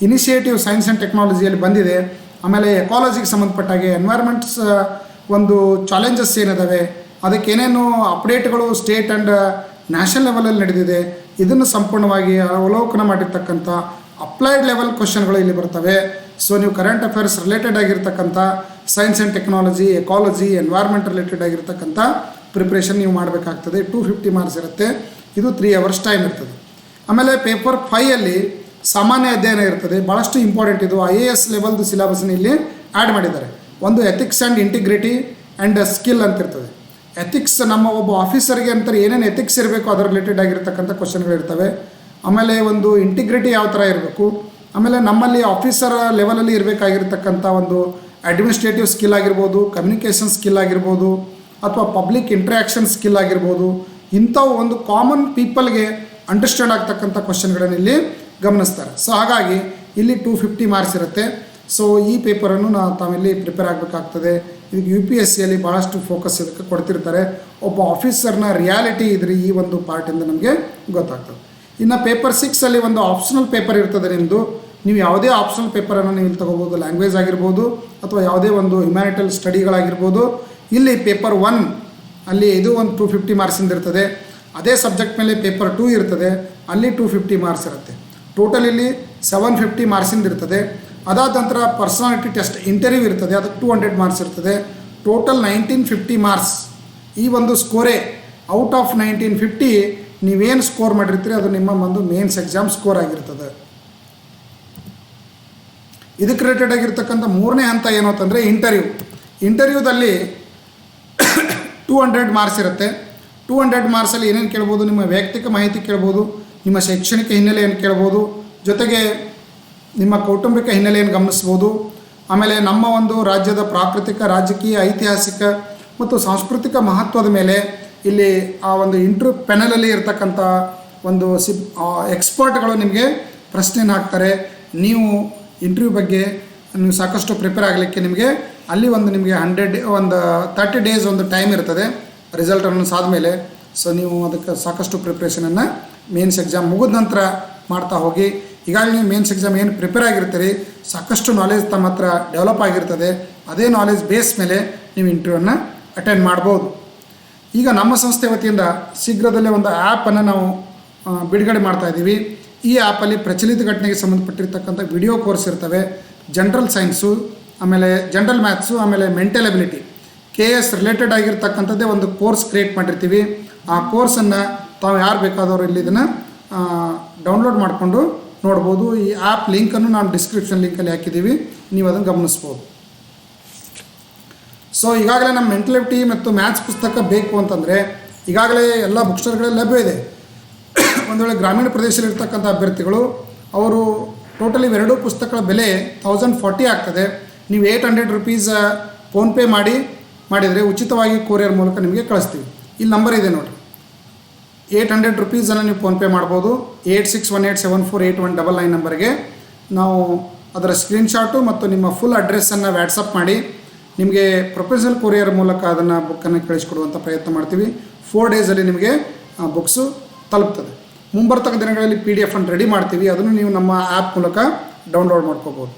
ಇನಿಷಿಯೇಟಿವ್ ಸೈನ್ಸ್ ಆ್ಯಂಡ್ ಟೆಕ್ನಾಲಜಿಯಲ್ಲಿ ಬಂದಿದೆ, ಆಮೇಲೆ ಎಕಾಲಜಿಗೆ ಸಂಬಂಧಪಟ್ಟಾಗೆ ಎನ್ವೈರ್ಮೆಂಟ್ಸ್ ಒಂದು ಚಾಲೆಂಜಸ್ ಏನಿದಾವೆ ಅದಕ್ಕೆ ಏನೇನು ಅಪ್ಡೇಟ್ಗಳು ಸ್ಟೇಟ್ ಆ್ಯಂಡ್ ನ್ಯಾಷನಲ್ ಲೆವೆಲಲ್ಲಿ ನಡೆದಿದೆ. ಇದನ್ನು ಸಂಪೂರ್ಣವಾಗಿ ಅವಲೋಕನ ಮಾಡಿರ್ತಕ್ಕಂಥ ಅಪ್ಲೈಡ್ ಲೆವೆಲ್ ಕ್ವಶನ್ಗಳು ಇಲ್ಲಿ ಬರ್ತವೆ. ಸೊ ನೀವು ಕರೆಂಟ್ ಅಫೇರ್ಸ್ ರಿಲೇಟೆಡ್ ಆಗಿರ್ತಕ್ಕಂಥ science and technology ecology environment related ಆಗಿರ್ತಕ್ಕಂಥ ಪ್ರಿಪ್ರೇಷನ್ ನೀವು ಮಾಡಬೇಕಾಗ್ತದೆ. ಟೂ ಫಿಫ್ಟಿ ಮಾರ್ಕ್ಸ್ ಇರುತ್ತೆ. ಇದು ತ್ರೀ ಅವರ್ಸ್ ಟೈಮ್ ಇರ್ತದೆ. ಆಮೇಲೆ ಪೇಪರ್ ಫೈಯಲ್ಲಿ ಸಾಮಾನ್ಯ ಅಧ್ಯಯನ ಇರ್ತದೆ. ಭಾಳಷ್ಟು ಇಂಪಾರ್ಟೆಂಟ್ ಇದು. ಐ ಎ ಎಸ್ ಲೆವೆಲ್ದು ಸಿಲೆಬಸ್ನ ಇಲ್ಲಿ ಆ್ಯಡ್ ಮಾಡಿದ್ದಾರೆ. ಒಂದು ethics and integrity and skill ಅಂತ ಇರ್ತದೆ. ಎಥಿಕ್ಸ್ ನಮ್ಮ ಒಬ್ಬ ಆಫೀಸರ್ಗೆ ಅಂತ ಏನೇನು ಎಥಿಕ್ಸ್ ಇರಬೇಕು ಅದರ ರಿಲೇಟೆಡ್ ಆಗಿರ್ತಕ್ಕಂಥ ಕ್ವಶನ್ಗಳಿರ್ತವೆ ಆಮೇಲೆ ಒಂದು ಇಂಟಿಗ್ರಿಟಿ ಯಾವ ಥರ ಇರಬೇಕು? ಆಮೇಲೆ ನಮ್ಮಲ್ಲಿ ಆಫೀಸರ್ ಲೆವೆಲಲ್ಲಿ ಇರಬೇಕಾಗಿರ್ತಕ್ಕಂಥ ಒಂದು ಅಡ್ಮಿನಿಸ್ಟ್ರೇಟಿವ್ ಸ್ಕಿಲ್ ಆಗಿರ್ಬೋದು ಕಮ್ಯುನಿಕೇಷನ್ ಸ್ಕಿಲ್ ಆಗಿರ್ಬೋದು, ಅಥವಾ ಪಬ್ಲಿಕ್ ಇಂಟ್ರ್ಯಾಕ್ಷನ್ ಸ್ಕಿಲ್ ಆಗಿರ್ಬೋದು, ಇಂಥವು ಒಂದು ಕಾಮನ್ ಪೀಪಲ್ಗೆ ಅಂಡರ್ಸ್ಟ್ಯಾಂಡ್ ಆಗ್ತಕ್ಕಂಥ ಕ್ವಶನ್ಗಳನ್ನು ಇಲ್ಲಿ ಗಮನಿಸ್ತಾರೆ. ಸೊ ಹಾಗಾಗಿ ಇಲ್ಲಿ ಟೂ ಫಿಫ್ಟಿ ಮಾರ್ಕ್ಸ್ ಇರುತ್ತೆ. ಸೊ ಈ ಪೇಪರನ್ನು ನಾವು ತಾವಿಲ್ಲಿ ಪ್ರಿಪೇರ್ ಆಗಬೇಕಾಗ್ತದೆ. ಇದಕ್ಕೆ ಯು ಪಿ ಎಸ್ ಸಿಯಲ್ಲಿ ಭಾಳಷ್ಟು ಫೋಕಸ್ ಇದಕ್ಕೆ ಕೊಡ್ತಿರ್ತಾರೆ. ಒಬ್ಬ ಆಫೀಸರ್ನ ರಿಯಾಲಿಟಿ ಇದ್ರೆ ಈ ಒಂದು ಪಾರ್ಟಿಂದ ನಮಗೆ ಗೊತ್ತಾಗ್ತದೆ. ಇನ್ನು ಪೇಪರ್ ಸಿಕ್ಸಲ್ಲಿ ಒಂದು ಆಪ್ಷನಲ್ ಪೇಪರ್ ಇರ್ತದೆ ನಿಮ್ಮದು ನೀವು ಯಾವುದೇ ಆಪ್ಷನಲ್ ಪೇಪರನ್ನು ನೀವು ಇಲ್ಲಿ ತೊಗೋಬೋದು ಲ್ಯಾಂಗ್ವೇಜ್ ಆಗಿರ್ಬೋದು, ಅಥವಾ ಯಾವುದೇ ಒಂದು ಹ್ಯುಮ್ಯಾನಿಟಲ್ ಸ್ಟಡಿಗಳಾಗಿರ್ಬೋದು ಇಲ್ಲಿ ಪೇಪರ್ ಒನ್ ಅಲ್ಲಿ ಇದು ಒಂದು ಟೂ ಫಿಫ್ಟಿ ಮಾರ್ಕ್ಸಿಂದ ಇರ್ತದೆ. ಅದೇ ಸಬ್ಜೆಕ್ಟ್ ಮೇಲೆ ಪೇಪರ್ ಟೂ ಇರ್ತದೆ. ಅಲ್ಲಿ ಟೂ ಫಿಫ್ಟಿ ಮಾರ್ಕ್ಸ್ ಇರುತ್ತೆ. ಟೋಟಲ್ ಇಲ್ಲಿ ಸೆವೆನ್ ಫಿಫ್ಟಿ ಮಾರ್ಕ್ಸಿಂದ ಇರ್ತದೆ. ಅದಾದ ನಂತರ ಪರ್ಸನಾಲಿಟಿ ಟೆಸ್ಟ್ ಇಂಟರ್ವ್ಯೂ ಇರ್ತದೆ, ಅದಕ್ಕೆ ಟೂ ಹಂಡ್ರೆಡ್ ಮಾರ್ಕ್ಸ್ ಇರ್ತದೆ. ಟೋಟಲ್ ನೈನ್ಟೀನ್ ಫಿಫ್ಟಿ ಮಾರ್ಕ್ಸ್ ಈ ಒಂದು ಸ್ಕೋರೇ ಔಟ್ ಆಫ್ ನೈನ್ಟೀನ್ ಫಿಫ್ಟಿ ನೀವೇನು ಸ್ಕೋರ್ ಮಾಡಿರ್ತೀರಿ, ಅದು ನಿಮ್ಮ ಒಂದು ಮೇನ್ಸ್ ಎಕ್ಸಾಮ್ ಸ್ಕೋರ್ ಆಗಿರ್ತದೆ. ಇದಕ್ಕೆ ರಿಲೇಟೆಡ್ ಆಗಿರ್ತಕ್ಕಂಥ ಮೂರನೇ ಹಂತ ಏನು ಅಂತಂದರೆ ಇಂಟರ್ವ್ಯೂ ಇಂಟರ್ವ್ಯೂದಲ್ಲಿ ಟೂ ಹಂಡ್ರೆಡ್ ಮಾರ್ಕ್ಸ್ ಇರುತ್ತೆ. ಟೂ ಹಂಡ್ರೆಡ್ ಮಾರ್ಕ್ಸಲ್ಲಿ ಏನೇನು ಕೇಳ್ಬೋದು, ನಿಮ್ಮ ವೈಯಕ್ತಿಕ ಮಾಹಿತಿ ಕೇಳ್ಬೋದು, ನಿಮ್ಮ ಶೈಕ್ಷಣಿಕ ಹಿನ್ನೆಲೆಯನ್ನು ಕೇಳ್ಬೋದು, ಜೊತೆಗೆ ನಿಮ್ಮ ಕೌಟುಂಬಿಕ ಹಿನ್ನೆಲೆಯನ್ನು ಗಮನಿಸ್ಬೋದು ಆಮೇಲೆ ನಮ್ಮ ಒಂದು ರಾಜ್ಯದ ಪ್ರಾಕೃತಿಕ, ರಾಜಕೀಯ, ಐತಿಹಾಸಿಕ ಮತ್ತು ಸಾಂಸ್ಕೃತಿಕ ಮಹತ್ವದ ಮೇಲೆ ಇಲ್ಲಿ ಆ ಒಂದು ಇಂಟ್ರ್ಯೂ ಪೆನಲಲ್ಲಿ ಇರ್ತಕ್ಕಂಥ ಒಂದು ಸಿ ಎಕ್ಸ್ಪರ್ಟ್ಗಳು ನಿಮಗೆ ಪ್ರಶ್ನೆಯನ್ನು ಹಾಕ್ತಾರೆ. ನೀವು ಇಂಟರ್ವ್ಯೂ ಬಗ್ಗೆ ನೀವು ಸಾಕಷ್ಟು ಪ್ರಿಪೇರ್ ಆಗಲಿಕ್ಕೆ ನಿಮಗೆ ಅಲ್ಲಿ ಒಂದು ನಿಮಗೆ ಹಂಡ್ರೆಡ್, ಒಂದು ತರ್ಟಿ ಡೇಸ್ ಒಂದು ಟೈಮ್ ಇರ್ತದೆ ರಿಸಲ್ಟ್ ಅನೌನ್ಸ್ ಆದಮೇಲೆ. ಸೊ ನೀವು ಅದಕ್ಕೆ ಸಾಕಷ್ಟು ಪ್ರಿಪ್ರೇಷನನ್ನು ಮೇನ್ಸ್ ಎಕ್ಸಾಮ್ ಮುಗಿದ ನಂತರ ಮಾಡ್ತಾ ಹೋಗಿ ಈಗಾಗಲೇ ನೀವು ಮೇನ್ಸ್ ಎಕ್ಸಾಮ್ ಏನು ಪ್ರಿಪೇರ್ ಆಗಿರ್ತೀರಿ, ಸಾಕಷ್ಟು ನಾಲೆಜ್ ತಮ್ಮ ಹತ್ರ ಡೆವಲಪ್ ಆಗಿರ್ತದೆ, ಅದೇ ನಾಲೆಜ್ ಬೇಸ್ ಮೇಲೆ ನೀವು ಇಂಟರ್ವ್ಯೂವನ್ನು ಅಟೆಂಡ್ ಮಾಡ್ಬೋದು. ಈಗ ನಮ್ಮ ಸಂಸ್ಥೆ ವತಿಯಿಂದ ಶೀಘ್ರದಲ್ಲೇ ಒಂದು ಆ್ಯಪನ್ನು ನಾವು ಬಿಡುಗಡೆ ಮಾಡ್ತಾ ಇದ್ದೀವಿ. ಈ ಆ್ಯಪಲ್ಲಿ ಪ್ರಚಲಿತ ಘಟನೆಗೆ ಸಂಬಂಧಪಟ್ಟಿರ್ತಕ್ಕಂಥ ವಿಡಿಯೋ ಕೋರ್ಸ್ ಇರ್ತವೆ ಜನರಲ್ ಸೈನ್ಸು ಆಮೇಲೆ ಜನರಲ್ ಮ್ಯಾಥ್ಸು ಆಮೇಲೆ mental ability K S related ಆಗಿರ್ತಕ್ಕಂಥದ್ದೇ ಒಂದು ಕೋರ್ಸ್ ಕ್ರಿಯೇಟ್ ಮಾಡಿರ್ತೀವಿ. ಆ ಕೋರ್ಸನ್ನು ತಾವು ಯಾರು ಬೇಕಾದವರು ಇಲ್ಲಿ ಇದನ್ನು ಡೌನ್ಲೋಡ್ ಮಾಡಿಕೊಂಡು ನೋಡ್ಬೋದು. ಈ ಆ್ಯಪ್ ಲಿಂಕನ್ನು ನಾನು ಡಿಸ್ಕ್ರಿಪ್ಷನ್ ಲಿಂಕಲ್ಲಿ ಹಾಕಿದ್ದೀವಿ. ನೀವು ಅದನ್ನು ಗಮನಿಸ್ಬೋದು. ಸೊ ಈಗಾಗಲೇ ನಮ್ಮ ಮೆಂಟಲಿಟಿ ಮತ್ತು ಮ್ಯಾಥ್ಸ್ ಪುಸ್ತಕ ಬೇಕು ಅಂತಂದರೆ, ಈಗಾಗಲೇ ಎಲ್ಲ ಬುಕ್ ಸ್ಟೋರ್ಗಳಲ್ಲಿ ಲಭ್ಯ ಇದೆ. ಒಂದು ವೇಳೆ ಗ್ರಾಮೀಣ ಪ್ರದೇಶದಲ್ಲಿರ್ತಕ್ಕಂಥ ಅಭ್ಯರ್ಥಿಗಳು, ಅವರು ಟೋಟಲಿ ಎರಡೂ ಪುಸ್ತಕಗಳ ಬೆಲೆ ತೌಸಂಡ್ ಫಾರ್ಟಿ ಆಗ್ತದೆ. ನೀವು ಏಯ್ಟ್ ಹಂಡ್ರೆಡ್ ರುಪೀಸ್ ಫೋನ್ಪೇ ಮಾಡಿ, ಮಾಡಿದರೆ ಉಚಿತವಾಗಿ ಕೊರಿಯರ್ ಮೂಲಕ ನಿಮಗೆ ಕಳಿಸ್ತೀವಿ. ಇಲ್ಲಿ ನಂಬರ್ ಇದೆ ನೋಡಿ. ಏಯ್ಟ್ ಹಂಡ್ರೆಡ್ ರುಪೀಸನ್ನು ನೀವು ಫೋನ್ಪೇ ಮಾಡ್ಬೋದು. Eight six one eight seven four eight one double nine ನಂಬರ್ಗೆ. ನಾವು ಅದರ ಸ್ಕ್ರೀನ್ಶಾಟು ಮತ್ತು ನಿಮ್ಮ ಫುಲ್ ಅಡ್ರೆಸ್ಸನ್ನು ವ್ಯಾಟ್ಸಪ್ ಮಾಡಿ. ನಿಮಗೆ ಪ್ರೊಫೆಷನಲ್ ಕೊರಿಯರ್ ಮೂಲಕ ಅದನ್ನು ಬುಕ್ಕನ್ನು ಕಳಿಸ್ಕೊಡುವಂಥ ಪ್ರಯತ್ನ ಮಾಡ್ತೀವಿ. ಫೋರ್ ಡೇಸಲ್ಲಿ ನಿಮಗೆ ಬುಕ್ಸು ತಲುಪ್ತದೆ. ಮುಂಬರ್ತಕ್ಕ ದಿನಗಳಲ್ಲಿ ಪಿ ಡಿ ಎಫನ್ನು ರೆಡಿ ಮಾಡ್ತೀವಿ. ಅದನ್ನು ನೀವು ನಮ್ಮ ಆ್ಯಪ್ ಮೂಲಕ ಡೌನ್ಲೋಡ್ ಮಾಡ್ಕೋಬೋದು.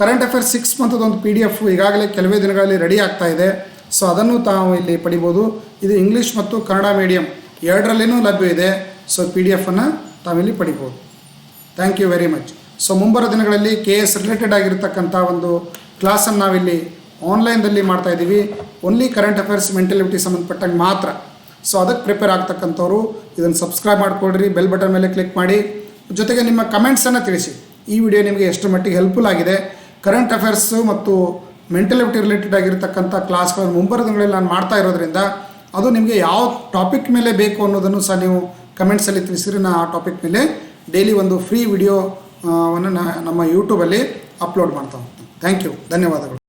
ಕರೆಂಟ್ ಅಫೇರ್ಸ್ ಸಿಕ್ಸ್ ಮಂತದೊಂದು ಪಿ ಡಿ ಎಫ್ ಈಗಾಗಲೇ ಕೆಲವೇ ದಿನಗಳಲ್ಲಿ ರೆಡಿ ಆಗ್ತಾ ಇದೆ. ಸೊ ಅದನ್ನು ತಾವು ಇಲ್ಲಿ ಪಡಿಬೋದು. ಇದು ಇಂಗ್ಲೀಷ್ ಮತ್ತು ಕನ್ನಡ ಮೀಡಿಯಂ ಎರಡರಲ್ಲಿನೂ ಲಭ್ಯ ಇದೆ ಸೊ ಪಿ ಡಿ ಎಫನ್ನು ತಾವಿಲ್ಲಿ ಪಡಿಬೋದು. Thank you very much so ಮುಂಬರೋ ದಿನಗಳಲ್ಲಿ ಕೆ ಎಸ್ ರಿಲೇಟೆಡ್ ಆಗಿರತಕ್ಕಂಥ ಒಂದು ಕ್ಲಾಸನ್ನು ನಾವಿಲ್ಲಿ ಆನ್ಲೈನ್ದಲ್ಲಿ ಮಾಡ್ತಾ ಇದ್ದೀವಿ. ಓನ್ಲಿ ಕರೆಂಟ್ ಅಫೇರ್ಸ್ ಮೆಂಟಲಿಟಿ ಸಂಬಂಧಪಟ್ಟಂಗೆ ಮಾತ್ರ. ಸೊ ಅದಕ್ಕೆ ಪ್ರಿಪೇರ್ ಆಗ್ತಕ್ಕಂಥವ್ರು, ಇದನ್ನು ಸಬ್ಸ್ಕ್ರೈಬ್ ಮಾಡಿಕೊಡ್ರಿ ಬೆಲ್ ಬಟನ್ ಮೇಲೆ ಕ್ಲಿಕ್ ಮಾಡಿ. ಜೊತೆಗೆ ನಿಮ್ಮ ಕಮೆಂಟ್ಸನ್ನು ತಿಳಿಸಿ. ಈ ವಿಡಿಯೋ ನಿಮಗೆ ಎಷ್ಟು ಮಟ್ಟಿಗೆ ಹೆಲ್ಪ್ಫುಲ್ ಆಗಿದೆ. ಕರೆಂಟ್ ಅಫೇರ್ಸು ಮತ್ತು ಮೆಂಟಲಿಟಿ ರಿಲೇಟೆಡ್ ಆಗಿರ್ತಕ್ಕಂಥ ಕ್ಲಾಸ್ಗಳನ್ನು ಮುಂಬರುವ ದಿನಗಳಲ್ಲಿ ನಾನು ಮಾಡ್ತಾ ಇರೋದ್ರಿಂದ ಅದು ನಿಮಗೆ ಯಾವ ಟಾಪಿಕ್ ಮೇಲೆ ಬೇಕು ಅನ್ನೋದನ್ನು ಸಹ ನೀವು ಕಮೆಂಟ್ಸಲ್ಲಿ ತಿಳಿಸಿದ್ರೆ ನಾನು ಆ ಟಾಪಿಕ್ ಮೇಲೆ ಡೈಲಿ ಒಂದು ಫ್ರೀ ವಿಡಿಯೋವನ್ನು ನಮ್ಮ ಯೂಟ್ಯೂಬಲ್ಲಿ ಅಪ್ಲೋಡ್ ಮಾಡ್ತಾ ಹೋಗ್ತೀನಿ. ಥ್ಯಾಂಕ್ ಯು ಧನ್ಯವಾದಗಳು.